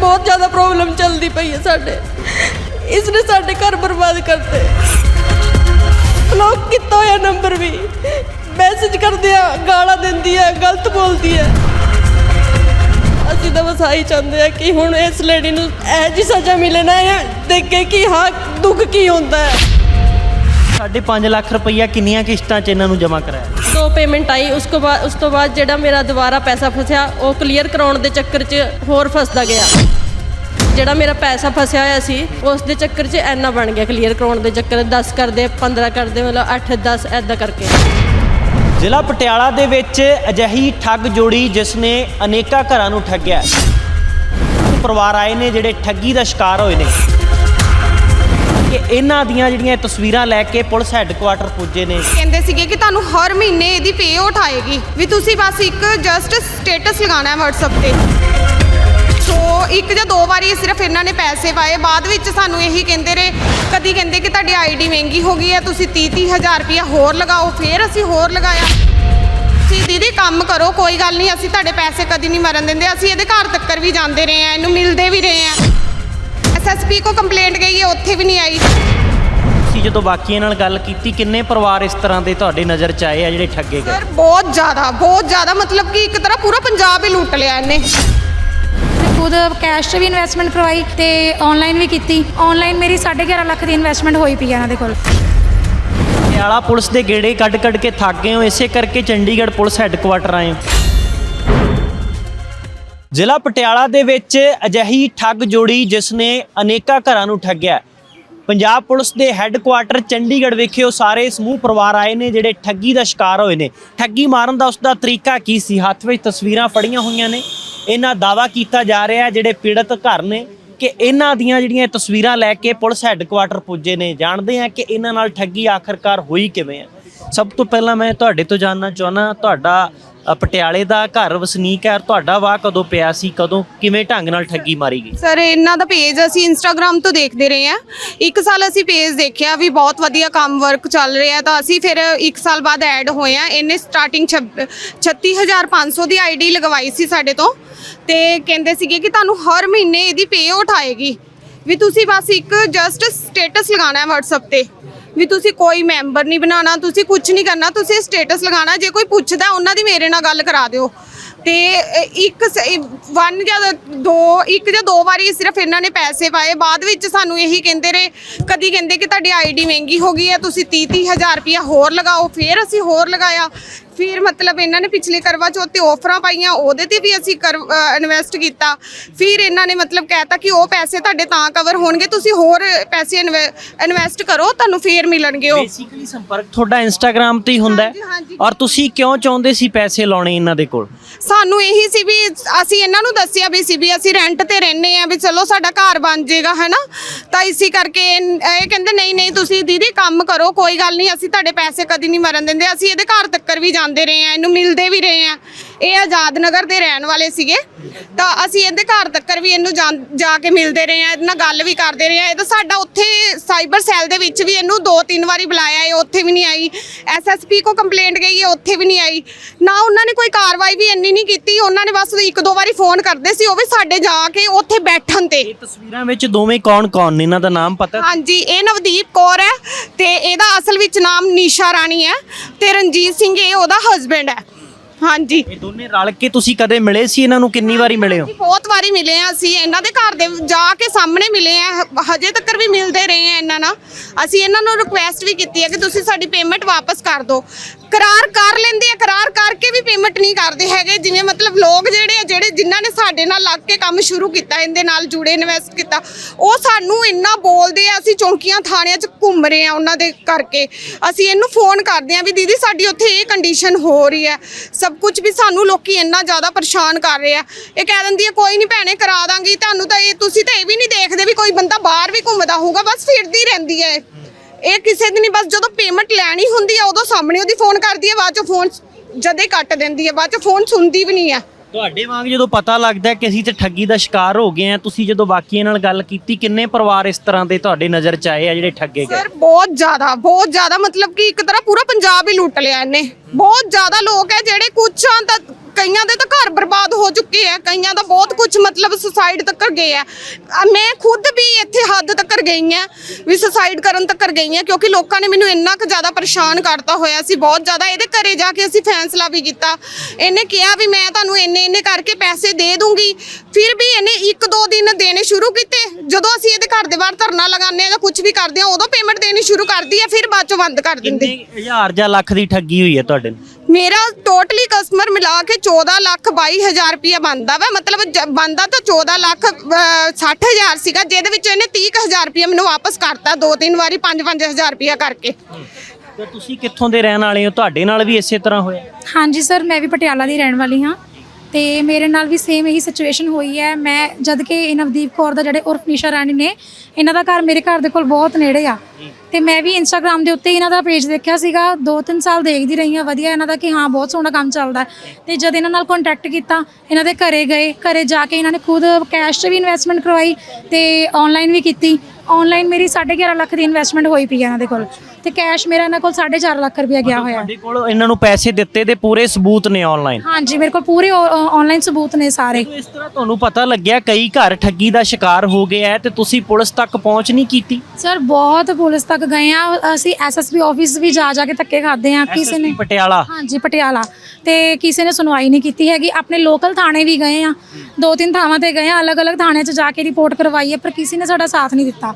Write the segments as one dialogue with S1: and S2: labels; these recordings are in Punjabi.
S1: ਬਹੁਤ ਜ਼ਿਆਦਾ ਪ੍ਰੋਬਲਮ ਚੱਲਦੀ ਪਈ ਹੈ ਸਾਡੇ। ਇਸ ਨੇ ਸਾਡੇ ਘਰ ਬਰਬਾਦ ਕਰਤੇ। ਬਲੌਕ ਕੀਤਾ ਹੋਇਆ ਨੰਬਰ ਵੀ? ਮੈਸੇਜ ਕਰਦੇ ਆ ਗਾਲਾਂ ਦਿੰਦੀ ਆ ਗਲਤ ਬੋਲਦੀ ਆ। ਅਸੀਂ ਤਾਂ ਬਸ ਆਹੀ ਚਾਹੁੰਦੇ ਆ ਕਿ ਹੁਣ ਇਸ ਲੇਡੀ ਨੂੰ ਇਹ ਜੀ ਸਜ਼ਾ ਮਿਲੇ ਨਾ ਇਹ ਦੇਖ ਕੇ ਹਾਂ ਦੁੱਖ ਕੀ ਹੁੰਦਾ ਹੈ।
S2: ਸਾਢੇ 5 ਲੱਖ ਰੁਪਈਆ ਕਿੰਨੀਆਂ ਕਿਸ਼ਤਾਂ 'ਚ ਇਹਨਾਂ ਨੂੰ ਜਮ੍ਹਾਂ ਕਰਾਇਆ?
S1: ਦੋ ਪੇਮੈਂਟ ਆਈ ਉਸ ਤੋਂ ਬਾਅਦ ਉਸ ਤੋਂ ਬਾਅਦ ਜਿਹੜਾ ਮੇਰਾ ਦੁਬਾਰਾ ਪੈਸਾ ਫਸਿਆ ਉਹ ਕਲੀਅਰ ਕਰਾਉਣ ਦੇ ਚੱਕਰ 'ਚ ਹੋਰ ਫਸਦਾ ਗਿਆ। ਜਿਹੜਾ ਮੇਰਾ ਪੈਸਾ ਫਸਿਆ ਹੋਇਆ ਸੀ ਉਸ ਦੇ ਚੱਕਰ 'ਚ ਐਨਾ ਬਣ ਗਿਆ ਕਲੀਅਰ ਕਰਾਉਣ ਦੇ ਚੱਕਰ 10 ਕਰਦੇ 15 ਕਰਦੇ ਮਤਲਬ 8 10 ਐਦਾਂ ਕਰਕੇ।
S2: ਜ਼ਿਲ੍ਹਾ ਪਟਿਆਲਾ ਦੇ ਵਿੱਚ ਅਜਿਹੀ ਠੱਗ ਜੋੜੀ ਜਿਸ ਨੇ ਅਨੇਕਾਂ ਘਰਾਂ ਨੂੰ ਠੱਗਿਆ ਪਰਿਵਾਰ ਆਏ ਨੇ ਜਿਹੜੇ ਠੱਗੀ ਦਾ ਸ਼ਿਕਾਰ ਹੋਏ ਨੇ। ਕਿ ਇਹਨਾਂ ਦੀਆਂ ਜਿਹੜੀਆਂ ਤਸਵੀਰਾਂ ਲੈ ਕੇ ਪੁਲਿਸ ਹੈੱਡਕੁਆਟਰ ਪੁੱਜੇ ਨੇ।
S3: ਕਹਿੰਦੇ ਸੀਗੇ ਕਿ ਤੁਹਾਨੂੰ ਹਰ ਮਹੀਨੇ ਇਹਦੀ ਪੇ ਉਠਾਏਗੀ ਵੀ ਤੁਸੀਂ ਬਸ ਇੱਕ ਜਸਟ ਸਟੇਟਸ ਲਗਾਉਣਾ ਹੈ WhatsApp ਤੇ। ਸੋ ਇੱਕ ਜਾਂ ਦੋ ਵਾਰੀ ਸਿਰਫ ਇਹਨਾਂ ਨੇ ਪੈਸੇ ਪਾਏ। ਬਾਅਦ ਵਿੱਚ ਸਾਨੂੰ ਇਹੀ ਕਹਿੰਦੇ ਰਹੇ ਕਦੀ ਕਹਿੰਦੇ ਕਿ ਤੁਹਾਡੀ ਆਈਡੀ ਮਹਿੰਗੀ ਹੋ ਗਈ ਹੈ ਤੁਸੀਂ 30 30 ਹਜ਼ਾਰ ਰੁਪਇਆ ਹੋਰ ਲਗਾਓ ਫਿਰ ਅਸੀਂ ਹੋਰ ਲਗਾਇਆ। ਤੁਸੀਂ ਦੀਦੀ ਕੰਮ ਕਰੋ ਕੋਈ ਗੱਲ ਨਹੀਂ ਅਸੀਂ ਤੁਹਾਡੇ ਪੈਸੇ ਕਦੀ ਨਹੀਂ ਮਰਨ ਦਿੰਦੇ ਅਸੀਂ ਇਹਦੇ ਘਰ ਤੱਕਰ ਵੀ ਜਾਂਦੇ ਰਹੇ ਆ ਇਹਨੂੰ ਮਿਲਦੇ ਵੀ ਰਹੇ ਆ ਐਸਐਸਪੀ ਕੋ ਕੰਪਲੇਂਟ ਗਈ ਹੈ ਉੱਥੇ ਵੀ ਨਹੀਂ ਆਈ।
S2: ਤੁਸੀਂ ਜਦੋਂ ਬਾਕੀਆਂ ਨਾਲ ਗੱਲ ਕੀਤੀ ਕਿੰਨੇ ਪਰਿਵਾਰ ਇਸ ਤਰ੍ਹਾਂ ਦੇ ਤੁਹਾਡੇ ਨਜ਼ਰ 'ਚ ਆਏ ਆ ਜਿਹੜੇ ਠੱਗੇ ਗਏ?
S3: ਸਰ ਬਹੁਤ ਜ਼ਿਆਦਾ ਬਹੁਤ ਜ਼ਿਆਦਾ ਮਤਲਬ ਕਿ ਇੱਕ ਤਰ੍ਹਾਂ ਪੂਰਾ ਪੰਜਾਬ ਹੀ ਲੁੱਟ ਲਿਆ ਇਹਨੇ।
S4: ਖੁਦ ਕੈਸ਼ 'ਚ ਵੀ ਇਨਵੈਸਟਮੈਂਟ ਕਰਵਾਈ ਤੇ ਆਨਲਾਈਨ ਵੀ ਕੀਤੀ। ਆਨਲਾਈਨ ਮੇਰੀ 11.5 ਲੱਖ ਦੀ ਇਨਵੈਸਟਮੈਂਟ ਹੋਈ ਪਈ ਆ ਇਹਨਾਂ ਦੇ ਕੋਲ।
S2: ਪਟਿਆਲਾ ਪੁਲਿਸ ਦੇ ਗੇੜੇ ਕੱਢ ਕੱਢ ਕੇ ਥੱਕ ਗਏ ਹੋ, ਇਸੇ ਕਰਕੇ ਚੰਡੀਗੜ੍ਹ ਪੁਲਿਸ ਹੈੱਡਕੁਆਟਰ ਆਏ ਜ਼ਿਲ੍ਹਾ ਪਟਿਆਲਾ ਦੇ ਵਿੱਚ ਅਜਿਹੀ ਠੱਗ ਜੋੜੀ ਜਿਸ ਨੇ ਅਨੇਕਾਂ ਘਰਾਂ ਨੂੰ ਠੱਗਿਆ ਪੰਜਾਬ ਪੁਲਿਸ ਦੇ ਹੈੱਡਕੁਆਟਰ ਚੰਡੀਗੜ੍ਹ ਵਿਖੇ ਉਹ ਸਾਰੇ ਸਮੂਹ ਪਰਿਵਾਰ ਆਏ ਨੇ ਜਿਹੜੇ ਠੱਗੀ ਦਾ ਸ਼ਿਕਾਰ ਹੋਏ ਨੇ। ਠੱਗੀ ਮਾਰਨ ਦਾ ਉਸ ਦਾ ਤਰੀਕਾ ਕੀ ਸੀ? ਹੱਥ ਵਿੱਚ ਤਸਵੀਰਾਂ ਫੜੀਆਂ ਹੋਈਆਂ ਨੇ। ਇਹਨਾਂ ਦਾਵਾ ਕੀਤਾ ਜਾ ਰਿਹਾ ਹੈ ਜਿਹੜੇ ਪੀੜਤ ਘਰ ਨੇ ਕਿ ਇਹਨਾਂ ਦੀਆਂ ਜਿਹੜੀਆਂ ਤਸਵੀਰਾਂ ਲੈ ਕੇ ਪੁਲਿਸ ਹੈੱਡਕੁਆਟਰ ਪੁੱਜੇ ਨੇ, ਜਾਣਦੇ ਆ ਕਿ ਇਹਨਾਂ ਨਾਲ ਠੱਗੀ ਆਖਰਕਾਰ ਹੋਈ ਕਿਵੇਂ ਹੈ। ਸਭ ਤੋਂ ਪਹਿਲਾਂ ਮੈਂ ਤੁਹਾਡੇ ਤੋਂ ਜਾਨਣਾ ਚਾਹੁੰਦਾ, ਤੁਹਾਡਾ ਪਟਿਆਲੇ ਦਾ ਘਰ ਵਸਨੀਕ ਹੈ ਤੁਹਾਡਾ ਵਾਹ ਕਦੋਂ ਪਿਆ ਸੀ? ਕਦੋਂ ਕਿਵੇਂ ਢੰਗ ਨਾਲ ਠੱਗੀ ਮਾਰੀ ਗਈ?
S3: ਸਰ, ਇਹਨਾਂ ਦਾ ਪੇਜ ਅਸੀਂ ਇੰਸਟਾਗ੍ਰam ਤੋਂ ਦੇਖਦੇ ਰਹੇ ਹਾਂ। ਇੱਕ ਸਾਲ ਅਸੀਂ ਪੇਜ ਦੇਖਿਆ ਵੀ ਬਹੁਤ ਵਧੀਆ ਕੰਮ ਵਰਕ ਚੱਲ ਰਿਹਾ ਤਾਂ ਅਸੀਂ ਫਿਰ ਇੱਕ ਸਾਲ ਬਾਅਦ ਐਡ ਹੋਏ ਆ ਇਹਨੇ ਸਟਾਰਟਿੰਗ 36500 ਦੀ ਆਈਡੀ ਲਗਵਾਈ ਸੀ ਸਾਡੇ ਤੋਂ। ਤੇ ਕਹਿੰਦੇ ਸੀਗੇ ਕਿ ਤੁਹਾਨੂੰ ਹਰ ਮਹੀਨੇ ਇਹਦੀ ਪੇ ਉਠਾਏਗੀ ਵੀ ਤੁਸੀਂ ਬਸ ਇੱਕ ਜਸਟ ਸਟੇਟਸ ਲਗਾਉਣਾ ਹੈ WhatsApp ਤੇ। ਵੀ ਤੁਸੀਂ ਕੋਈ ਮੈਂਬਰ ਨਹੀਂ ਬਣਾਉਣਾ, ਤੁਸੀਂ ਕੁਝ ਨਹੀਂ ਕਰਨਾ, ਤੁਸੀਂ ਸਟੇਟਸ ਲਗਾਉਣਾ, ਜੇ ਕੋਈ ਪੁੱਛਦਾ ਉਹਨਾਂ ਦੀ ਮੇਰੇ ਨਾਲ ਗੱਲ ਕਰਾ ਦਿਓ। ਤੇ ਇੱਕ ਵਨ ਜਾਂ ਦੋ, ਇੱਕ ਜਾਂ ਦੋ ਵਾਰੀ ਸਿਰਫ ਇਹਨਾਂ ਨੇ ਪੈਸੇ ਪਾਏ, ਬਾਅਦ ਵਿੱਚ ਸਾਨੂੰ ਇਹੀ ਕਹਿੰਦੇ ਰਹੇ, ਕਦੀ ਕਹਿੰਦੇ ਕਿ ਤੁਹਾਡੀ ਆਈਡੀ ਮਹਿੰਗੀ ਹੋ ਗਈ ਹੈ, ਤੁਸੀਂ 30 30 ਹਜ਼ਾਰ ਰੁਪਇਆ ਹੋਰ ਲਗਾਓ, ਫਿਰ ਅਸੀਂ ਹੋਰ ਲਗਾਇਆ। ਫਿਰ ਮਤਲਬ ਇਹਨਾਂ ਨੇ ਪਿਛਲੇ ਕਰਵਾ ਚੌਥ ਤੇ ਆਫਰਾਂ ਪਾਈਆਂ ਉਹਦੇ ਤੇ ਵੀ ਅਸੀਂ ਇਨਵੈਸਟ ਕੀਤਾ। ਫਿਰ ਇਹਨਾਂ ਨੇ ਮਤਲਬ ਕਹਿਤਾ ਕਿ ਉਹ ਪੈਸੇ ਤੁਹਾਡੇ ਤਾਂ ਕਵਰ ਹੋਣਗੇ ਤੁਸੀਂ ਹੋਰ ਪੈਸੇ ਇਨਵੈਸਟ ਕਰੋ ਤੁਹਾਨੂੰ ਫੇਰ ਮਿਲਣਗੇ ਉਹ।
S2: ਬੇਸਿਕਲੀ ਸੰਪਰਕ ਤੁਹਾਡਾ ਇੰਸਟਾਗ੍ਰam ਤੇ ਹੀ ਹੁੰਦਾ ਹੈ। ਔਰ ਤੁਸੀਂ ਕਿਉਂ ਚਾਹੁੰਦੇ ਸੀ ਪੈਸੇ ਲਾਉਣੇ ਇਹਨਾਂ ਦੇ ਕੋਲ?
S3: ਸਾਨੂੰ ਇਹੀ ਸੀ ਵੀ ਅਸੀਂ ਇਹਨਾਂ ਨੂੰ ਦੱਸਿਆ ਵੀ ਸੀ ਵੀ ਅਸੀਂ ਰੈਂਟ ਤੇ ਰਹਿੰਦੇ ਆ ਵੀ ਚਲੋ ਸਾਡਾ ਘਰ ਬਣ ਜਾਏਗਾ ਹੈਨਾ? ਤਾਂ ਇਸੇ ਕਰਕੇ ਇਹ ਕਹਿੰਦੇ ਨਹੀਂ ਨਹੀਂ ਤੁਸੀਂ ਦੀਦੀ ਕੰਮ ਕਰੋ ਕੋਈ ਗੱਲ ਨਹੀਂ ਅਸੀਂ ਤੁਹਾਡੇ ਪੈਸੇ ਕਦੀ ਨਹੀਂ ਮਰਨ ਦਿੰਦੇ ਅਸੀਂ ਇਹਦੇ ਘਰ ਤੱਕਰ ਵੀ ਜਾਂਦੇ ਰਹੇ ਆ ਇਹਨੂੰ ਮਿਲਦੇ ਵੀ ਰਹੇ ਆ। ਇਹ ਆਜ਼ਾਦ ਨਗਰ ਦੇ ਰਹਿਣ ਵਾਲੇ ਸੀਗੇ। ਤਾਂ ਅਸੀਂ ਇਹਦੇ ਘਰ ਤੱਕਰ ਵੀ ਇਹਨੂੰ ਜਾਂ- ਕੇ ਮਿਲਦੇ ਰਹੇ ਆ ਇਹਦੇ ਨਾਲ ਗੱਲ ਵੀ ਕਰਦੇ ਰਹੇ ਆ ਇਹ ਤਾਂ ਸਾਡਾ ਉੱਥੇ ਸਾਈਬਰ ਸੈੱਲ ਦੇ ਵਿੱਚ ਵੀ ਇਹਨੂੰ ਦੋ ਤਿੰਨ ਵਾਰੀ ਬੁਲਾਇਆ ਇਹ ਉੱਥੇ ਵੀ ਨਹੀਂ ਆਈ। ਐਸਐਸਪੀ ਕੋ ਕੰਪਲੇਂਟ ਗਈ ਹੈ ਉੱਥੇ ਵੀ ਨਹੀਂ ਆਈ। ਨਾ ਉਹਨਾਂ ਨੇ ਕੋਈ ਕਾਰਵਾਈ ਵੀ ਇੰਨੀ ਨਹੀਂ ਕੀਤੀ ਉਹਨਾਂ ਨੇ ਬਸ ਇੱਕ ਦੋ ਵਾਰੀ ਫੋਨ ਕਰਦੇ ਸੀ ਉਹ ਵੀ ਸਾਡੇ ਜਾ ਕੇ ਉੱਥੇ ਬੈਠਣ ਤੇ।
S2: ਇਹ ਤਸਵੀਰਾਂ ਵਿੱਚ ਦੋਵੇਂ ਕੌਣ-ਕੌਣ ਨੇ ਇਹਨਾਂ ਦਾ ਨਾਮ ਪਤਾ?
S3: ਹਾਂਜੀ ਇਹ ਨਵਦੀਪ ਕੌਰ ਹੈ ਤੇ ਇਹਦਾ ਅਸਲ ਵਿੱਚ ਨਾਮ ਨੀਸ਼ਾ ਰਾਣੀ ਹੈ ਤੇ ਰਣਜੀਤ ਸਿੰਘ ਇਹ ਉਹਦਾ ਹਸਬੈਂਡ ਹੈ। ਹਾਂਜੀ।
S2: ਇਹ ਦੋਨੇ ਰਲ ਕੇ ਤੁਸੀਂ ਕਦੇ ਮਿਲੇ ਸੀ ਇਹਨਾਂ ਨੂੰ? ਕਿੰਨੀ ਵਾਰੀ ਮਿਲੇ ਹੋ?
S3: ਅਸੀਂ ਬਹੁਤ ਵਾਰੀ ਮਿਲੇ ਆ ਅਸੀਂ। ਇਹਨਾਂ ਦੇ ਘਰ ਦੇ ਜਾ ਕੇ ਸਾਹਮਣੇ ਮਿਲੇ ਆ। ਹਜੇ ਤੱਕ ਵੀ ਮਿਲਦੇ ਰਹੇ ਆ ਇਹਨਾਂ ਨਾਲ। ਅਸੀਂ ਇਹਨਾਂ ਨੂੰ ਰਿਕੁਐਸਟ ਵੀ ਕੀਤੀ ਹੈ ਕਿ ਤੁਸੀਂ ਸਾਡੀ ਪੇਮੈਂਟ ਵਾਪਸ ਕਰ ਦਿਓ ਕਰਾਰ ਕਰ ਲੈਂਦੇ ਆ, ਕਰਾਰ ਕਰਕੇ ਵੀ ਪੇਮੈਂਟ ਨਹੀਂ ਕਰਦੇ ਹੈਗੇ। ਜਿਵੇਂ ਮਤਲਬ ਲੋਕ ਜਿਹੜੇ ਆ, ਜਿਹੜੇ ਜਿਨ੍ਹਾਂ ਨੇ ਸਾਡੇ ਨਾਲ ਲੱਗ ਕੇ ਕੰਮ ਸ਼ੁਰੂ ਕੀਤਾ, ਇਹਦੇ ਨਾਲ ਜੁੜੇ ਇਨਵੈਸਟ ਕੀਤਾ, ਉਹ ਸਾਨੂੰ ਇੰਨਾ ਬੋਲਦੇ ਆ, ਅਸੀਂ ਚੌਂਕੀਆਂ, ਥਾਣਿਆਂ 'ਚ ਘੁੰਮ ਰਹੇ ਆ ਉਹਨਾਂ ਦੇ ਕਰਕੇ। ਅਸੀਂ ਇਹਨੂੰ ਫੋਨ ਕਰਦੇ ਆ ਵੀ ਦੀਦੀ ਸਾਡੀ ਉੱਥੇ ਇਹ ਕੰਡੀਸ਼ਨ ਹੋ ਰਹੀ ਹੈ। ਸਭ ਕੁਝ ਵੀ ਸਾਨੂੰ ਲੋਕੀ ਇੰਨਾ ਜ਼ਿਆਦਾ ਪਰੇਸ਼ਾਨ ਕਰ ਰਹੇ ਆ। ਇਹ ਕਹਿ ਦਿੰਦੀ ਹੈ ਕੋਈ ਨਹੀਂ ਭੈਣੇ, ਕਰਾ ਦਾਂਗੀ। ਤੁਹਾਨੂੰ ਤਾਂ ਇਹ, ਤੁਸੀਂ ਤਾਂ ਇਹ ਵੀ ਨਹੀਂ ਦੇਖਦੇ ਵੀ ਕੋਈ ਬੰਦਾ ਬਾਹਰ ਵੀ ਘੁੰਮਦਾ ਹੋਊਗਾ, ਬਸ ਫਿਰਦੀ ਰਹਿੰਦੀ ਹੈ ਇਹ। ਕਿਸੇ ਦੀ ਨਹੀਂ ਬਸ ਜਦੋਂ ਪੇਮੈਂਟ ਲੈਣੀ ਹੁੰਦੀ ਆ ਉਦੋਂ ਸਾਹਮਣੇ ਉਹਦੀ ਫੋਨ ਕਰਦੀ ਹੈ ਬਾਅਦ ਚ ਫੋਨ ਜਦੇ ਕੱਟ ਦਿੰਦੀ ਹੈ ਬਾਅਦ ਚ ਫੋਨ ਸੁਣਦੀ ਵੀ ਨਹੀਂ ਆ
S2: ਤੁਹਾਡੇ ਵਾਂਗ ਜਦੋਂ ਪਤਾ ਲੱਗਦਾ ਕਿ ਅਸੀਂ ਤੇ ਠੱਗੀ ਦਾ ਸ਼ਿਕਾਰ ਹੋ ਗਏ ਆ ਤੁਸੀਂ ਜਦੋਂ ਬਾਕੀਆਂ ਨਾਲ ਗੱਲ ਕੀਤੀ ਕਿੰਨੇ ਪਰਿਵਾਰ ਇਸ ਤਰ੍ਹਾਂ ਦੇ ਤੁਹਾਡੇ ਨਜ਼ਰ 'ਚ ਆਏ ਆ ਜਿਹੜੇ ਠੱਗੇ ਗਏ
S3: ਸਰ ਬਹੁਤ ਜ਼ਿਆਦਾ ਬਹੁਤ ਜ਼ਿਆਦਾ ਮਤਲਬ ਕਿ ਇੱਕ ਤਰ੍ਹਾਂ ਪੂਰਾ ਪੰਜਾਬ ਹੀ ਲੁੱਟ ਲਿਆ ਇਹਨੇ ਬਹੁਤ ਜ਼ਿਆਦਾ ਲੋਕ ਹੈ ਜਿਹੜੇ ਕੁਛ ਤਾਂ ਕਈਆਂ ਦੇ ਤਾਂ ਘਰ ਬਰਬਾਦ ਹੋ ਚੁੱਕੇ ਆ ਕਈਆਂ ਦਾ ਬਹੁਤ ਕੁਝ ਮਤਲਬ ਸੁਸਾਈਡ ਤੱਕ ਗਏ ਆ। ਅ, ਮੈਂ ਖੁਦ ਵੀ ਇੱਥੇ ਹੱਦ ਤੱਕ ਗਈ ਆ ਵੀ ਸੁਸਾਈਡ ਕਰਨ ਤੱਕ ਗਈ ਆ ਕਿਉਂਕਿ ਲੋਕਾਂ ਨੇ ਮੈਨੂੰ ਇੰਨਾ ਕੁ ਜ਼ਿਆਦਾ ਪਰੇਸ਼ਾਨ ਕਰਤਾ ਹੋਇਆ ਸੀ ਬਹੁਤ ਜ਼ਿਆਦਾ ਇਹਦੇ ਘਰੇ ਜਾ ਕੇ ਅਸੀਂ ਫੈਸਲਾ ਵੀ ਕੀਤਾ। ਇਹਨੇ ਕਿਹਾ ਵੀ ਮੈਂ ਤੁਹਾਨੂੰ ਇੰਨੇ ਇੰਨੇ ਕਰਕੇ ਪੈਸੇ ਦੇ ਦੂੰਗੀ ਫਿਰ ਵੀ ਇਹਨੇ ਇੱਕ ਦੋ ਦਿਨ ਦੇਣੇ ਸ਼ੁਰੂ ਕੀਤੇ। ਜਦੋਂ ਅਸੀਂ ਇਹਦੇ ਘਰ ਦੇ ਬਾਹਰ ਧਰਨਾ ਲਗਾਉਂਦੇ ਆ ਜਾਂ ਕੁਝ ਵੀ ਕਰਦੇ ਆ ਉਦੋਂ ਪੇਮੈਂਟ ਦੇਣੀ ਸ਼ੁਰੂ ਕਰਦੀ ਆ ਫਿਰ ਬਾਅਦ ਚੋਂ ਬੰਦ ਕਰ ਦਿੰਦੇ।
S2: ਕਿੰਨੇ ਹਜ਼ਾਰ ਜਾਂ ਲੱਖ ਦੀ ਠੱਗੀ ਹੋਈ ਹੈ ਤੁਹਾਡੇ ਨਾਲ?
S3: ਮੇਰਾ ਟੋਟਲੀ ਕਸਟਮਰ ਮਿਲਾ ਕੇ 14 ਲੱਖ 22 ਹਜ਼ਾਰ ਰੁਪਇਆ ਬਣਦਾ ਵਾ। ਮਤਲਬ ਬਣਦਾ ਤਾਂ 14 ਲੱਖ 60 ਹਜ਼ਾਰ ਸੀਗਾ ਜਿਹਦੇ ਵਿੱਚ ਇਹਨੇ 30 ਕੁ ਹਜ਼ਾਰ ਰੁਪਇਆ ਮੈਨੂੰ ਵਾਪਸ ਕਰਤਾ ਦੋ ਤਿੰਨ ਵਾਰੀ 5-5 ਹਜ਼ਾਰ ਰੁਪਇਆ ਕਰਕੇ।
S2: ਤੇ ਤੁਸੀਂ ਕਿੱਥੋਂ ਦੇ ਰਹਿਣ ਵਾਲੇ ਹੋ? ਤੁਹਾਡੇ ਨਾਲ ਵੀ ਇਸੇ ਤਰ੍ਹਾਂ ਹੋਇਆ।
S4: ਹਾਂਜੀ ਸਰ ਮੈਂ ਵੀ ਪਟਿਆਲਾ ਦੀ ਰਹਿਣ ਵਾਲੀ ਹਾਂ। ਤੇ ਮੇਰੇ ਨਾਲ ਵੀ ਸੇਮ ਇਹੀ ਸਿਚੁਏਸ਼ਨ ਹੋਈ ਹੈ। ਮੈਂ ਜਦ ਕਿ ਇਹ ਨਵਦੀਪ ਕੌਰ ਦਾ ਜਿਹੜੇ ਉਰਫ ਨਿਸ਼ਾ ਰਾਣੀ ਨੇ, ਇਹਨਾਂ ਦਾ ਘਰ ਮੇਰੇ ਘਰ ਦੇ ਕੋਲ ਬਹੁਤ ਨੇੜੇ ਆ। ਤੇ ਮੈਂ ਵੀ ਇੰਸਟਾਗ੍ਰam ਦੇ ਉੱਤੇ ਇਹਨਾਂ ਦਾ ਪੇਜ ਦੇਖਿਆ ਸੀਗਾ। 2-3 ਸਾਲ ਦੇਖਦੀ ਰਹੀ ਹਾਂ, ਵਧੀਆ ਇਹਨਾਂ ਦਾ ਕਿ ਹਾਂ, ਬਹੁਤ ਸੋਹਣਾ ਕੰਮ ਚੱਲਦਾ ਹੈ। ਤੇ ਜਦ ਇਹਨਾਂ ਨਾਲ ਕੰਟੈਕਟ ਕੀਤਾ, ਇਹਨਾਂ ਦੇ ਘਰੇ ਗਏ। ਘਰੇ ਜਾ ਕੇ ਇਹਨਾਂ ਨੇ ਖੁਦ ਕੈਸ਼ 'ਚ ਵੀ ਇਨਵੈਸਟਮੈਂਟ ਕਰਵਾਈ ਤੇ ਆਨਲਾਈਨ ਵੀ ਕੀਤੀ। ਆਨਲਾਈਨ ਮੇਰੀ 11.5 ਲੱਖ ਦੀ ਇਨਵੈਸਟਮੈਂਟ ਹੋਈ ਪਈ ਹੈ ਇਹਨਾਂ ਦੇ ਕੋਲ ਤੇ ਕੈਸ਼ ਮੇਰਾ ਇਹਨਾਂ ਕੋਲ 4.5 ਲੱਖ ਰੁਪਇਆ ਗਿਆ ਹੋਇਆ।
S2: ਤੁਹਾਡੇ ਕੋਲ ਇਹਨਾਂ ਨੂੰ ਪੈਸੇ ਦਿੱਤੇ ਦੇ ਪੂਰੇ ਸਬੂਤ ਨੇ ਆਨਲਾਈਨ
S4: ਹਾਂਜੀ ਮੇਰੇ ਕੋਲ ਪੂਰੇ ਆਨਲਾਈਨ ਸਬੂਤ ਨੇ ਸਾਰੇ।
S2: ਇਸ ਤਰ੍ਹਾਂ ਤੁਹਾਨੂੰ ਪਤਾ ਲੱਗਿਆ ਕਈ ਘਰ ਠੱਗੀ ਦਾ ਸ਼ਿਕਾਰ ਹੋ ਗਏ ਹੈ ਤੇ ਤੁਸੀਂ ਪੁਲਿਸ ਤੱਕ ਪਹੁੰਚ ਨਹੀਂ ਕੀਤੀ?
S4: ਸਰ ਬਹੁਤ ਪੁਲਿਸ ਤੱਕ ਗਏ ਆ। ਅਸੀਂ ਐਸਐਸਪੀ ਆਫਿਸ ਵੀ ਜਾ ਜਾ ਕੇ ਧੱਕੇ ਖਾਦੇ ਆ ਕਿਸੇ ਨੇ।
S2: ਪਟਿਆਲਾ?
S4: ਹਾਂਜੀ ਪਟਿਆਲਾ। ਤੇ ਕਿਸੇ ਨੇ ਸੁਣਵਾਈ ਨਹੀਂ ਕੀਤੀ ਹੈਗੀ। ਆਪਣੇ ਲੋਕਲ ਥਾਣੇ ਵੀ ਗਏ ਆ। ਦੋ ਤਿੰਨ ਥਾਵਾਂ ਤੇ ਗਏ ਆ। ਅਲੱਗ-ਅਲੱਗ ਥਾਣੇ 'ਚ ਜਾ ਕੇ ਰਿਪੋਰਟ ਕਰਵਾਈ ਹੈ ਪਰ ਕਿਸੇ ਨੇ ਸਾਡਾ ਸਾਥ ਨਹੀਂ ਦਿੱਤਾ।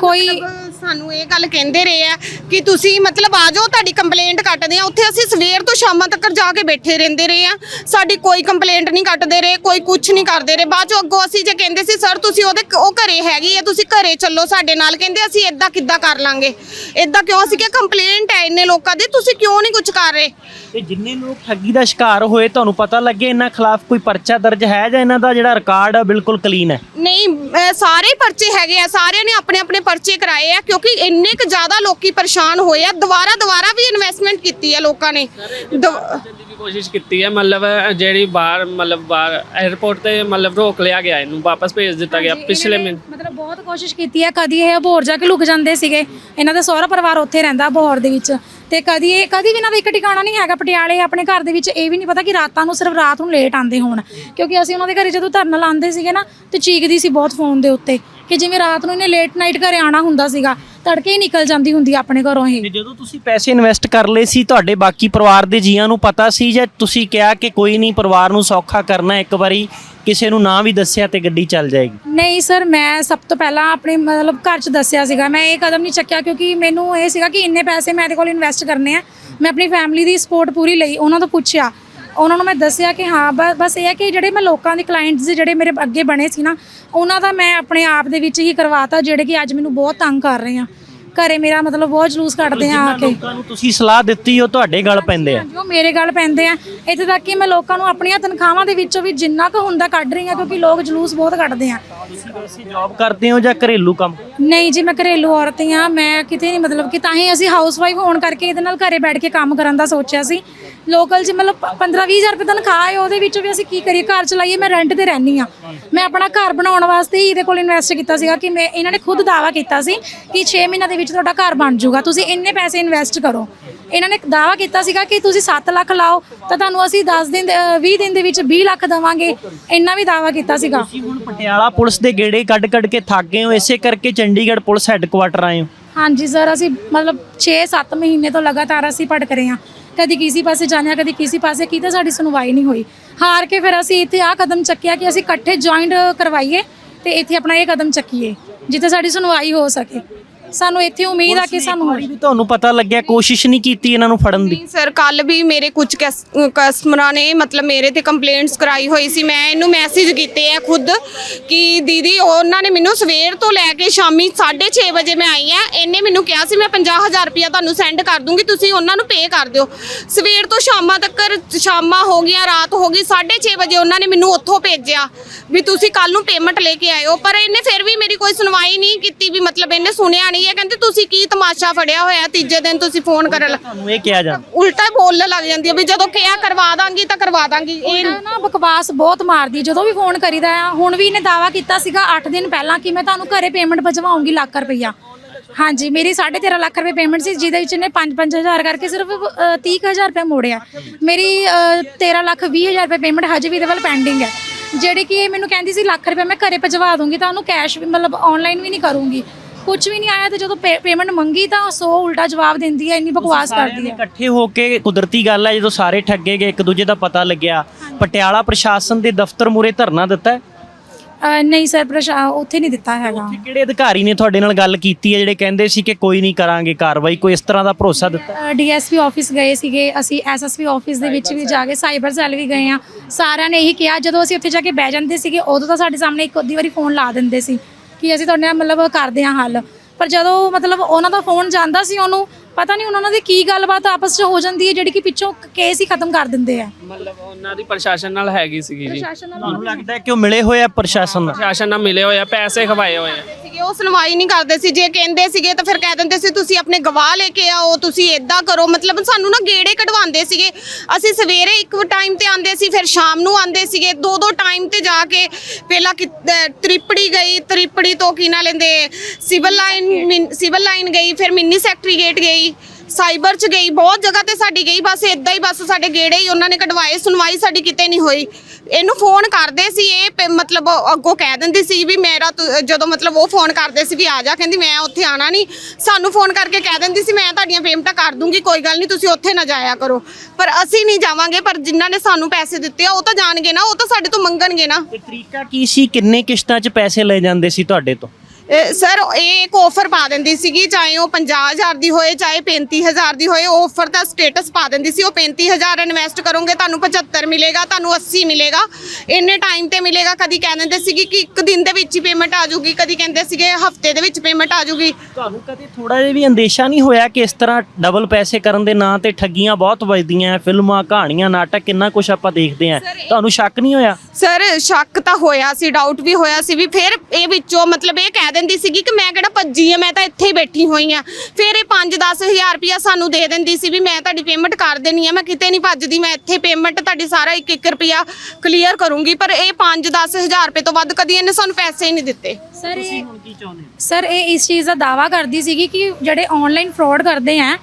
S4: ਕੋਈ
S3: ਮਤਲਬ ਸਾਨੂੰ ਇਹ ਗੱਲ ਕਹਿੰਦੇ ਰਹੇ ਆ ਕਿ ਤੁਸੀਂ ਮਤਲਬ ਆ ਜਾਓ ਤੁਹਾਡੀ ਕੰਪਲੇਂਟ ਕੱਟਦੇ ਆ। ਉੱਥੇ ਅਸੀਂ ਸਵੇਰ ਤੋਂ ਸ਼ਾਮਾਂ ਤੱਕ ਜਾ ਕੇ ਬੈਠੇ ਰਹਿੰਦੇ ਰਹੇ ਆ। ਸਾਡੀ ਕੋਈ ਕੰਪਲੇਂਟ ਨਹੀਂ ਕੱਟਦੇ ਰਹੇ ਕੋਈ ਕੁਝ ਨਹੀਂ ਕਰਦੇ ਰਹੇ। ਬਾਅਦ ਚੋਂ ਅੱਗੋਂ ਅਸੀਂ ਜੇ ਕਹਿੰਦੇ ਸੀ ਸਰ ਤੁਸੀਂ ਉਹਦੇ ਉਹ ਘਰੇ ਹੈਗੀ ਆ ਤੁਸੀਂ ਘਰੇ ਚੱਲੋ ਸਾਡੇ ਨਾਲ। ਕਹਿੰਦੇ ਅਸੀਂ ਇਦਾਂ ਕਿੱਦਾਂ ਕਰ ਲਾਂਗੇ? ਇਦਾਂ ਕਿਉਂ ਅਸੀਂ ਕਿ ਕੰਪਲੇਂਟ ਹੈ ਇੰਨੇ ਲੋਕਾਂ ਦੀ ਤੁਸੀਂ ਕਿਉਂ ਨਹੀਂ ਕੁਝ ਕਰ ਰਹੇ?
S2: ਤੇ ਜਿੰਨੇ ਲੋਕ ਠੱਗੀ ਦਾ ਸ਼ਿਕਾਰ ਹੋਏ ਤੁਹਾਨੂੰ ਪਤਾ ਲੱਗੇ ਇਹਨਾਂ ਖਿਲਾਫ ਕੋਈ ਪਰਚਾ ਦਰਜ ਹੈ ਜਾਂ ਇਹਨਾਂ ਦਾ ਜਿਹੜਾ ਰਿਕਾਰਡ ਆ ਬਿਲਕੁਲ ਕਲੀਨ ਹੈ?
S3: ਨਹੀਂ ਅਹ ਸਾਰੇ ਪਰਚੇ ਹੈਗੇ ਆ ਸਾਰਿਆਂ ਨੇ ਆਪਣੇ ਆਪਣੇ ਪਰਚੇ ਕਰਾਏ ਆ ਕਿਉਂਕਿ ਇੰਨੇ ਕੁ ਜ਼ਿਆਦਾ ਲੋਕੀ ਪਰੇਸ਼ਾਨ ਹੋਏ ਆ। ਦੁਬਾਰਾ ਦੁਬਾਰਾ ਵੀ ਇਨਵੈਸਟਮੈਂਟ ਕੀਤੀ ਆ ਲੋਕਾਂ ਨੇ।
S5: ਵੀ ਕੋਸ਼ਿਸ਼ ਕੀਤੀ ਹੈ ਮਤਲਬ ਜਿਹੜੀ ਬਾਹਰ ਮਤਲਬ ਬਾਹਰ 에ਅਰਪੋਰਟ ਤੇ ਮਤਲਬ ਰੋਕ ਲਿਆ ਗਿਆ ਇਹਨੂੰ ਵਾਪਸ ਭੇਜ ਦਿੱਤਾ ਗਿਆ ਪਿਛਲੇ ਮਹੀਨੇ।
S4: ਮਤਲਬ ਬਹੁਤ ਕੋਸ਼ਿਸ਼ ਕੀਤੀ ਹੈ ਕਦੀ ਇਹ ਅਬੋਹਰ ਜਾ ਕੇ ਲੁਕ ਜਾਂਦੇ ਸੀਗੇ। ਇਹਨਾਂ ਦਾ ਸਹੁਰਾ ਪਰਿਵਾਰ ਉੱਥੇ ਰਹਿੰਦਾ ਅਬੋਹਰ ਦੇ ਵਿੱਚ। ਤੇ ਕਦੀ ਇਹ ਕਦੀ ਵੀ ਇਹਨਾਂ ਦਾ ਇੱਕ ਟਿਕਾਣਾ ਨਹੀਂ ਹੈਗਾ ਪਟਿਆਲੇ ਆਪਣੇ ਘਰ ਦੇ ਵਿੱਚ ਇਹ ਵੀ ਨਹੀਂ ਪਤਾ ਕਿ ਰਾਤਾਂ ਨੂੰ ਸਿਰਫ ਰਾਤ ਨੂੰ ਲੇਟ ਆਉਂਦੇ ਹੋਣ। ਕਿਉਂਕਿ ਅਸੀਂ ਉਹਨਾਂ ਦੇ ਘਰੇ ਜਦੋਂ ਧਰਨਾ ਲਾਉਂਦੇ ਸੀਗੇ ਨਾ ਤੇ ਚੀਕਦੀ ਸੀ ਬਹੁਤ ਫੋਨ ਦੇ ਉੱਤੇ। ਕਿ ਜਿਵੇਂ ਰਾਤ ਨੂੰ ਇਹਨੇ ਲੇਟ ਨਾਈਟ ਘਰੇ ਆਣਾ ਹੁੰਦਾ ਸੀਗਾ ਤੜਕੇ ਹੀ ਨਿਕਲ ਜਾਂਦੀ ਹੁੰਦੀ ਆਪਣੇ ਘਰੋਂ ਇਹ।
S2: ਤੇ ਜਦੋਂ ਤੁਸੀਂ ਪੈਸੇ ਇਨਵੈਸਟ ਕਰ ਲਏ ਸੀ ਤੁਹਾਡੇ ਬਾਕੀ ਪਰਿਵਾਰ ਦੇ ਜੀਆਂ ਨੂੰ ਪਤਾ ਸੀ ਜਾਂ ਤੁਸੀਂ ਕਿਹਾ ਕਿ ਕੋਈ ਨਹੀਂ ਪਰਿਵਾਰ ਨੂੰ ਸੌਖਾ ਕਰਨਾ ਇੱਕ ਵਾਰੀ ਕਿਸੇ ਨੂੰ ਨਾ ਵੀ ਦੱਸਿਆ ਤੇ ਗੱਡੀ ਚੱਲ ਜਾਏਗੀ?
S4: ਨਹੀਂ ਸਰ ਮੈਂ ਸਭ ਤੋਂ ਪਹਿਲਾਂ ਆਪਣੇ ਮਤਲਬ ਘਰ 'ਚ ਦੱਸਿਆ ਸੀਗਾ। ਮੈਂ ਇਹ ਕਦਮ ਨਹੀਂ ਚੱਕਿਆ ਕਿਉਂਕਿ ਮੈਨੂੰ ਇਹ ਸੀਗਾ ਕਿ ਇੰਨੇ ਪੈਸੇ ਮੈਂ ਇਹਦੇ ਕੋਲ ਇਨਵੈਸਟ ਕਰਨੇ ਆ। ਮੈਂ ਆਪਣੀ ਫੈਮਿਲੀ ਦੀ ਸਪੋਰਟ ਪੂਰੀ ਲਈ ਉਹਨਾਂ ਤੋਂ ਪੁੱਛਿਆ। ਉਹਨਾਂ ਨੂੰ ਮੈਂ ਦੱਸਿਆ ਕਿ ਹਾਂ ਬ- ਬਸ ਇਹ ਹੈ ਕਿ ਜਿਹੜੇ ਮੈਂ ਲੋਕਾਂ ਦੇ ਕਲਾਇੰਟਸ ਜਿਹੜੇ ਮੇਰੇ ਅੱਗੇ ਬਣੇ ਸੀ ਨਾ ਉਹਨਾਂ ਦਾ ਮੈਂ ਆਪਣੇ ਆਪ ਦੇ ਵਿੱਚ ਹੀ ਕਰਵਾਤਾ ਜਿਹੜੇ ਕਿ ਅੱਜ ਮੈਨੂੰ ਬਹੁਤ ਤੰਗ ਕਰ ਰਹੇ ਆ। ਘਰੇ ਮੇਰਾ ਮਤਲਬ ਬਹੁਤ ਜਲੂਸ ਕੱਢਦੇ ਆ ਆ ਕੇ।
S2: ਲੋਕਾਂ ਨੂੰ ਤੁਸੀਂ ਸਲਾਹ ਦਿੱਤੀ ਉਹ ਤੁਹਾਡੇ ਗਲ ਪੈਂਦੇ ਆ।
S4: ਜੋ ਮੇਰੇ ਗੱਲ ਪੈਂਦੇ ਆ। ਇੱਥੇ ਤੱਕ ਕਿ ਮੈਂ ਲੋਕਾਂ ਨੂੰ ਆਪਣੀਆਂ ਤਨਖਾਹਾਂ ਦੇ ਵਿੱਚੋਂ ਵੀ ਜਿੰਨਾ ਕੁ ਹੁੰਦਾ ਕੱਢ ਰਹੀ ਆ ਕਿਉਂਕਿ ਲੋਕ ਜਲੂਸ ਬਹੁਤ ਕੱਢਦੇ ਆ।
S2: ਤੁਸੀਂ ਵੈਸੇ ਜੌਬ ਕਰਦੇ ਹੋ ਜਾਂ ਘਰੇਲੂ ਕੰਮ?
S4: ਨਹੀਂ ਜੀ ਮੈਂ ਘਰੇਲੂ ਔਰਤ ਹੀ ਹਾਂ ਮੈਂ ਕਿਤੇ ਨਹੀਂ ਮਤਲਬ ਕਿ ਤਾਂ ਹੀ ਅਸੀਂ ਹਾਊਸਵਾਈਫ ਹੋਣ ਕਰਕੇ ਇਹਦੇ ਨਾਲ ਘਰੇ ਬੈਠ ਕੇ ਕੰਮ ਕਰਨ ਦਾ ਸੋਚਿਆ ਸੀ। ਲੋਕਲ 'ਚ ਮਤਲਬ 15-20000 ਰੁਪਏ ਤਨਖਾਹ ਹੈ ਉਹਦੇ ਵਿੱਚੋਂ ਵੀ ਅਸੀਂ ਕੀ ਕਰੀਏ? ਘਰ ਚਲਾਈਏ ਮੈਂ ਰੈਂਟ ਤੇ ਰਹਿੰਦੀ ਆ ਮੈਂ ਆਪਣਾ ਘਰ ਬਣਾਉਣ ਵਾਸਤੇ ਹੀ ਇਹਦੇ ਕੋਲ ਇਨਵੈਸਟ ਕੀਤਾ ਸੀਗਾ ਕਿ ਮੈਂ ਇਹਨਾਂ ਨੇ ਖੁਦ ਦਾਵਾ ਕੀਤਾ ਸੀ ਕਿ 6 ਮਹੀਨਿਆਂ ਦੇ ਵਿੱਚ ਤੁਹਾਡਾ ਘਰ ਬਣ ਜਾਊਗਾ। ਤੁਸੀਂ ਇੰਨੇ ਪੈਸੇ ਇਨਵੈਸਟ ਕਰੋ। ਇਹਨਾਂ ਨੇ ਦਾਵਾ ਕੀਤਾ ਸੀਗਾ ਕਿ ਤੁਸੀਂ 7 ਲੱਖ ਲਾਓ ਤਾਂ ਤੁਹਾਨੂੰ ਅਸੀਂ 10 ਦਿਨ ਦੇ- ਅ, 20 ਦਿਨ ਦੇ ਵਿੱਚ 20 ਲੱਖ ਦੇਵਾਂਗੇ। ਇੰਨਾ ਵੀ ਦਾਵਾ ਕੀਤਾ ਸੀਗਾ।
S2: ਤੁਸੀਂ ਹੁਣ ਪਟਿਆਲਾ ਪੁਲਿਸ ਦੇ ਗੇੜੇ ਕੱਢ ਕੱਢ ਕੇ ਥੱਕ ਗਏ ਹੋ ਇਸੇ ਕਰਕੇ ਚੰਡੀਗੜ੍ਹ ਪੁਲਿਸ ਹੈੱਡਕੁਆਟਰ ਆਏ ਹੋ।
S4: ਹਾਂਜੀ ਸਰ ਅਸੀਂ ਮਤਲਬ 6-7 ਮਹੀਨੇ ਤੋਂ ਲਗਾਤਾਰ ਅਸੀਂ ਭਟਕ ਰਹੇ ਹਾਂ। ਕਦੀ ਕਿਸੇ ਪਾਸੇ ਜਾਂਦੇ ਹਾਂ ਕਦੀ ਕਿਸੇ ਪਾਸੇ, ਕਿਤੇ ਸਾਡੀ ਸੁਣਵਾਈ ਨਹੀਂ ਹੋਈ। ਹਾਰ ਕੇ ਫਿਰ ਅਸੀਂ ਇੱਥੇ ਆ ਕਦਮ ਚੱਕਿਆ ਕਿ ਅਸੀਂ ਇਕੱਠੇ ਜੁਆਇੰਟ ਕਰਵਾਈਏ ਤੇ ਇੱਥੇ ਆਪਣਾ ਇਹ ਕਦਮ ਚੱਕੀਏ, ਜਿੱਥੇ ਸਾਡੀ ਸੁਣਵਾਈ ਹੋ ਸਕੇ। ਸਾਨੂੰ ਇੱਥੇ ਉਮੀਦ ਆ ਕਿ ਸਾਨੂੰ
S2: ਵੀ ਤੁਹਾਨੂੰ ਪਤਾ ਲੱਗਿਆ ਕੋਸ਼ਿਸ਼ ਨਹੀਂ ਕੀਤੀ ਇਹਨਾਂ ਨੂੰ ਫੜਨ ਦੀ?
S3: ਨਹੀਂ ਸਰ ਕੱਲ ਵੀ ਮੇਰੇ ਕੁਝ ਕਸਟਮਰਾਂ ਨੇ ਮਤਲਬ ਮੇਰੇ ਤੇ ਕੰਪਲੇਂਟਸ ਕਰਾਈ ਹੋਈ ਸੀ। ਮੈਂ ਇਹਨੂੰ ਮੈਸੇਜ ਕੀਤੇ ਆ ਖੁਦ ਕਿ ਦੀਦੀ ਉਹਨਾਂ ਨੇ ਮੈਨੂੰ ਸਵੇਰ ਤੋਂ ਲੈ ਕੇ ਸ਼ਾਮੀ 6:30 ਵਜੇ ਮੈਂ ਆਈ ਆ। ਇਹਨੇ ਮੈਨੂੰ ਕਿਹਾ ਸੀ ਮੈਂ 50000 ਰੁਪਇਆ ਤੁਹਾਨੂੰ ਸੈਂਡ ਕਰ ਦੂੰਗੀ ਤੁਸੀਂ ਉਹਨਾਂ ਨੂੰ ਪੇ ਕਰ ਦਿਓ। ਸਵੇਰ ਤੋਂ ਸ਼ਾਮਾਂ ਤੱਕ ਸ਼ਾਮਾਂ ਹੋ ਗਈਆਂ ਰਾਤ ਹੋ ਗਈ 6:30 ਵਜੇ ਉਹਨਾਂ ਨੇ ਮੈਨੂੰ ਉੱਥੋਂ ਭੇਜਿਆ ਵੀ ਤੁਸੀਂ ਕੱਲ ਨੂੰ ਪੇਮੈਂਟ ਲੈ ਕੇ ਆਇਓ। ਪਰ ਇਹਨੇ ਫਿਰ ਵੀ ਮੇਰੀ ਕੋਈ ਸੁਣਵਾਈ ਨਹੀਂ ਕੀਤੀ ਵੀ ਮਤਲਬ ਇਹਨੇ ਸੁਣਿਆ ਨਹੀਂ। ਇਹ ਕਹਿੰਦੇ ਤੁਸੀਂ ਕੀ ਤਮਾਸ਼ਾ ਫੜਿਆ ਹੋਇਆ ਤੀਜੇ ਦਿਨ ਤੁਸੀਂ ਫੋਨ ਕਰਨ ਲੱਗ-
S2: ਤੁਹਾਨੂੰ ਇਹ ਕਿਹਾ ਜਾਂਦਾ।
S3: ਉਲਟਾ ਹੀ ਬੋਲਣ ਲੱਗ ਜਾਂਦੀ ਹੈ ਵੀ ਜਦੋਂ ਕਿਹਾ ਕਰਵਾ ਦਾਂਗੀ ਤਾਂ ਕਰਵਾ ਦਾਂਗੀ। ਇਹ
S4: ਇਹ ਨਾ ਬਕਵਾਸ ਬਹੁਤ ਮਾਰਦੀ ਜਦੋਂ ਵੀ ਫੋਨ ਕਰੀਦਾ ਆ ਹੁਣ ਵੀ ਇਹਨੇ ਦਾਵਾ ਕੀਤਾ ਸੀਗਾ 8 ਦਿਨ ਪਹਿਲਾਂ ਕਿ ਮੈਂ ਤੁਹਾਨੂੰ ਘਰੇ ਪੇਮੈਂਟ ਭਜਵਾਉਂਗੀ ਲੱਖ ਰੁਪਈਆ। ਹਾਂਜੀ ਮੇਰੀ 13.5 ਲੱਖ ਰੁਪਏ ਪੇਮੈਂਟ ਸੀ ਜਿਹਦੇ ਵਿੱਚ ਇਹਨੇ 5-5000 ਕਰਕੇ ਸਿਰਫ ਅ, 30000 ਰੁਪਏ ਮੋੜਿਆ। ਮੇਰੀ ਅ, 13 ਲੱਖ 20000 ਰੁਪਏ ਪੇਮੈਂਟ ਹਜੇ ਵੀ ਇਹਦੇ ਵੱਲ ਪੈਂਡਿੰਗ ਹੈ। ਜਿਹੜੀ ਕਿ ਇਹ ਮੈਨੂੰ ਕਹਿੰਦੀ ਸੀ ਲੱਖ ਰੁਪਏ ਮੈਂ ਘਰੇ ਭਜਵਾ ਦੂੰਗੀ ਤਾਂ ਉਹਨੂੰ ਕੈਸ਼ ਵੀ ਮਤਲਬ ਆਨਲਾਈਨ ਵੀ ਨਹੀਂ ਕਰੂੰਗੀ। ਕੁਝ ਵੀ ਨਹੀਂ ਆਇਆ ਤੇ ਜਦੋਂ ਪੇਮੈਂਟ ਮੰਗੀ ਤਾਂ 100 ਉਲਟਾ ਜਵਾਬ ਦਿੰਦੀ ਹੈ ਇੰਨੀ ਬਕਵਾਸ ਕਰਦੀ ਹੈ।
S2: ਇਕੱਠੇ ਹੋ ਕੇ ਕੁਦਰਤੀ ਗੱਲ ਹੈ ਜਦੋਂ ਸਾਰੇ ਠੱਗੇ ਗਏ ਇੱਕ ਦੂਜੇ ਦਾ ਪਤਾ ਲੱਗਿਆ। ਪਟਿਆਲਾ ਪ੍ਰਸ਼ਾਸਨ ਦੇ ਦਫ਼ਤਰ ਮੂਰੇ ਧਰਨਾ ਦਿੱਤਾ
S4: ਨਹੀਂ ਸਰ ਪ੍ਰਸ਼ਾ ਉੱਥੇ ਨਹੀਂ ਦਿੱਤਾ ਹੈਗਾ।
S2: ਕਿਹੜੇ ਅਧਿਕਾਰੀ ਨੇ ਤੁਹਾਡੇ ਨਾਲ ਗੱਲ ਕੀਤੀ ਹੈ ਜਿਹੜੇ ਕਹਿੰਦੇ ਸੀ ਕਿ ਕੋਈ ਨਹੀਂ ਕਰਾਂਗੇ ਕਾਰਵਾਈ ਕੋਈ ਇਸ ਤਰ੍ਹਾਂ ਦਾ ਭਰੋਸਾ ਦਿੱਤਾ?
S4: ਡੀਐਸਪੀ ਆਫਿਸ ਗਏ ਸੀਗੇ ਅਸੀਂ ਐਸਐਸਪੀ ਆਫਿਸ ਦੇ ਵਿੱਚ ਵੀ ਜਾ ਕੇ ਸਾਈਬਰ ਸੈੱਲ ਵੀ ਗਏ ਆ ਸਾਰਿਆਂ ਨੇ ਇਹੀ ਕਿਹਾ ਜਦੋਂ ਅਸੀਂ ਉੱਥੇ ਜਾ ਕੇ ਬਹਿ ਜਾਂਦੇ ਸੀਗੇ ਉਦੋਂ ਤਾਂ ਸਾਡੇ ਸਾਹਮਣੇ ਇੱਕ ਅੱਧੀ ਵਾਰੀ ਫੋਨ ਲਾ ਦਿੰਦੇ ਸੀ। ਕਿ ਅਸੀਂ ਤੁਹਾਡੇ ਨਾਲ ਮਤਲਬ ਕਰਦੇ ਹਾਂ ਹੱਲ। ਪਰ ਜਦੋਂ ਮਤਲਬ ਉਹਨਾਂ ਦਾ ਫੋਨ ਜਾਂਦਾ ਸੀ ਉਹਨੂੰ ਪਤਾ ਨਹੀਂ ਉਹਨਾਂ ਦੀ ਕੀ ਗੱਲਬਾਤ ਆਪਸ 'ਚ ਹੋ ਜਾਂਦੀ ਹੈ ਜਿਹੜੀ ਕਿ ਪਿੱਛੋਂ ਕੇਸ ਹੀ ਖਤਮ ਕਰ ਦਿੰਦੇ ਆ।
S5: ਮਤਲਬ ਉਹਨਾਂ ਦੀ ਪ੍ਰਸ਼ਾਸਨ ਨਾਲ ਹੈਗੀ ਸੀਗੀ ਜੀ।
S2: ਤੁਹਾਨੂੰ ਲੱਗਦਾ ਹੈ ਕਿ ਉਹ ਮਿਲੇ ਹੋਏ ਆ ਪ੍ਰਸ਼ਾਸਨ ਨਾਲ?
S5: ਪ੍ਰਸ਼ਾਸਨ ਨਾਲ ਮਿਲੇ ਹੋਏ ਆ ਪੈਸੇ ਖਵਾਏ ਹੋਏ ਆ।
S3: ਸੀਗੇ ਉਹ ਸੁਣਵਾਈ ਨਹੀਂ ਕਰਦੇ ਸੀ। ਜੇ ਕਹਿੰਦੇ ਸੀਗੇ ਤਾਂ ਫਿਰ ਕਹਿ ਦਿੰਦੇ ਸੀ ਤੁਸੀਂ ਆਪਣੇ ਗਵਾਹ ਲੈ ਕੇ ਆਓ ਤੁਸੀਂ ਇਦਾਂ ਕਰੋ। ਮਤਲਬ ਸਾਨੂੰ ਨਾ ਗੇੜੇ ਕਢਵਾਉਂਦੇ ਸੀਗੇ। ਅਸੀਂ ਸਵੇਰੇ ਇੱਕ ਟਾਈਮ ਤੇ ਆਂਦੇ ਸੀ ਫਿਰ ਸ਼ਾਮ ਨੂੰ ਆਂਦੇ ਸੀਗੇ। ਦੋ ਦੋ ਟਾਈਮ ਤੇ ਜਾ ਕੇ ਪਹਿਲਾਂ ਕਿ- ਅਹ ਤ੍ਰਿਪੜੀ ਗਈ। ਤ੍ਰਿਪੜੀ ਤੋਂ ਕੀ ਨਾ ਲੈਂਦੇ? ਸਿਵਲ ਲਾਈਨ ਸਿਵਲ ਲਾਈਨ ਗਈ ਫਿਰ ਮਿੰਨੀ ਸੈਕਟਰੀਏਟ ਗਈ। ਸਾਈਬਰ ਚ ਗਈ, ਬਹੁਤ ਜਗ੍ਹਾ ਤੇ ਸਾਡੀ ਗਈ, ਬਸ ਇਦਾਂ ਹੀ ਬਸ ਸਾਡੇ ਗੇੜੇ ਹੀ ਉਹਨਾਂ ਨੇ ਕਢਵਾਏ, ਸੁਣਵਾਈ ਸਾਡੀ ਕਿਤੇ ਨਹੀਂ ਹੋਈ। ਇਹਨੂੰ ਫੋਨ ਕਰਦੇ ਸੀ, ਇਹ ਪ- ਮਤਲਬ ਅੱਗੋਂ ਕਹਿ ਦਿੰਦੀ ਸੀ ਵੀ ਮੇਰਾ ਤੁ- ਜਦੋਂ ਮਤਲਬ ਉਹ ਫੋਨ ਕਰਦੇ ਸੀ ਵੀ ਆ ਜਾ, ਕਹਿੰਦੀ ਮੈਂ ਉੱਥੇ ਆਣਾ ਨਹੀਂ। ਸਾਨੂੰ ਫੋਨ ਕਰਕੇ ਕਹਿ ਦਿੰਦੀ ਸੀ, ਮੈਂ ਤੁਹਾਡੀਆਂ ਪੇਮੈਂਟਾਂ ਕਰ ਦੂੰਗੀ, ਕੋਈ ਗੱਲ ਨਹੀਂ, ਤੁਸੀਂ ਉੱਥੇ ਨਾ ਜਾਇਆ ਕਰੋ। ਪਰ ਅਸੀਂ ਨਹੀਂ ਜਾਵਾਂਗੇ, ਪਰ ਜਿਨ੍ਹਾਂ ਨੇ ਸਾਨੂੰ ਪੈਸੇ ਦਿੱਤੇ ਆ, ਉਹ ਤਾਂ ਜਾਣਗੇ ਨਾ, ਉਹ ਤਾਂ ਸਾਡੇ ਤੋਂ ਮੰਗਣਗੇ ਨਾ।
S2: ਤੇ ਤਰੀਕਾ ਕੀ ਸੀ? ਕਿੰਨੇ ਕਿਸ਼ਤਾਂ 'ਚ ਪੈਸੇ ਲਏ ਜਾਂਦੇ ਸੀ ਤੁਹਾਡੇ ਤੋਂ?
S3: ਸਰ ਇਹ ਇੱਕ ਆਫਰ ਪਾ ਦਿੰਦੀ ਸੀਗੀ ਚਾਹੇ ਉਹ 50000 ਦੀ ਹੋਏ ਚਾਹੇ 35000 ਦੀ ਹੋਏ ਉਹ ਆਫਰ ਦਾ ਸਟੇਟਸ ਪਾ ਦਿੰਦੀ ਸੀ। ਉਹ 35000 ਇਨਵੈਸਟ ਕਰੋਗੇ ਤੁਹਾਨੂੰ 75 ਮਿਲੇਗਾ ਤੁਹਾਨੂੰ 80 ਮਿਲੇਗਾ। ਇੰਨੇ ਟਾਈਮ ਤੇ ਮਿਲੇਗਾ ਕਦੀ ਕਹਿ ਦਿੰਦੇ ਸੀਗੇ ਕਿ ਇੱਕ ਦਿਨ ਦੇ ਵਿੱਚ ਹੀ ਪੇਮੈਂਟ ਆ ਜਾਊਗੀ ਕਦੀ ਕਹਿੰਦੇ ਸੀਗੇ ਹਫ਼ਤੇ ਦੇ ਵਿੱਚ ਪੇਮੈਂਟ ਆ ਜਾਊਗੀ।
S2: ਤੁਹਾਨੂੰ ਕਦੇ ਥੋੜਾ ਜਿਹਾ ਵੀ ਅੰਦੇਸ਼ਾ ਨਹੀਂ ਹੋਇਆ ਕਿ ਇਸ ਤਰ੍ਹਾਂ ਡਬਲ ਪੈਸੇ ਕਰਨ ਦੇ ਨਾਂ ਤੇ ਠੱਗੀਆਂ ਬਹੁਤ ਵੱਜਦੀਆਂ ਫਿਲਮਾਂ ਕਹਾਣੀਆਂ ਨਾਟਕ ਕਿੰਨਾ ਕੁਝ ਆਪਾਂ ਦੇਖਦੇ ਆ ਤੁਹਾਨੂੰ ਸ਼ੱਕ ਨਹੀਂ ਹੋਇਆ?
S3: ਸਰ ਸ਼ੱਕ ਤਾਂ ਹੋਇਆ ਸੀ ਡਾਊਟ ਵੀ ਹੋਇਆ ਸੀ ਵੀ ਫਿਰ ਇਹ ਵਿੱਚੋਂ ਮਤਲਬ ਇਹ ਕਹਿ ਦਿੰਦੀ ਸੀਗੀ ਕਿ ਮੈਂ ਕਿਹੜਾ ਭੱਜੀ ਆ ਮੈਂ ਤਾਂ ਇੱਥੇ ਹੀ ਬੈਠੀ ਹੋਈ ਆ। ਫਿਰ ਇਹ 5-10000 ਰੁਪਇਆ ਸਾਨੂੰ ਦੇ ਦਿੰਦੀ ਸੀ ਵੀ ਮੈਂ ਤੁਹਾਡੀ ਪੇਮੈਂਟ ਕਰ ਦੇਣੀ ਆ ਮੈਂ ਕਿਤੇ ਨਹੀਂ ਭੱਜਦੀ ਮੈਂ ਇੱਥੇ ਪੇਮੈਂਟ ਤੁਹਾਡੀ ਸਾਰਾ 1-1 ਰੁਪਇਆ ਕਲੀਅਰ ਕਰੂੰਗੀ। ਪਰ ਇਹ 5-10000 ਰੁਪਏ ਤੋਂ ਵੱਧ ਕਦੀ ਇਹਨੇ ਸਾਨੂੰ ਪੈਸੇ ਹੀ ਨਹੀਂ ਦਿੱਤੇ।
S4: ਸਰ ਇਹ
S2: ਹੁਣ ਕੀ ਚਾਹੁੰਦੇ ਹੋ?
S4: ਸਰ ਇਹ ਇਸ ਚੀਜ਼ ਦਾ ਦਾਵਾ ਕਰਦੀ ਸੀਗੀ ਕਿ ਜਿਹੜੇ ਆਨਲਾਈਨ ਫਰਾਡ ਕਰਦੇ ਆ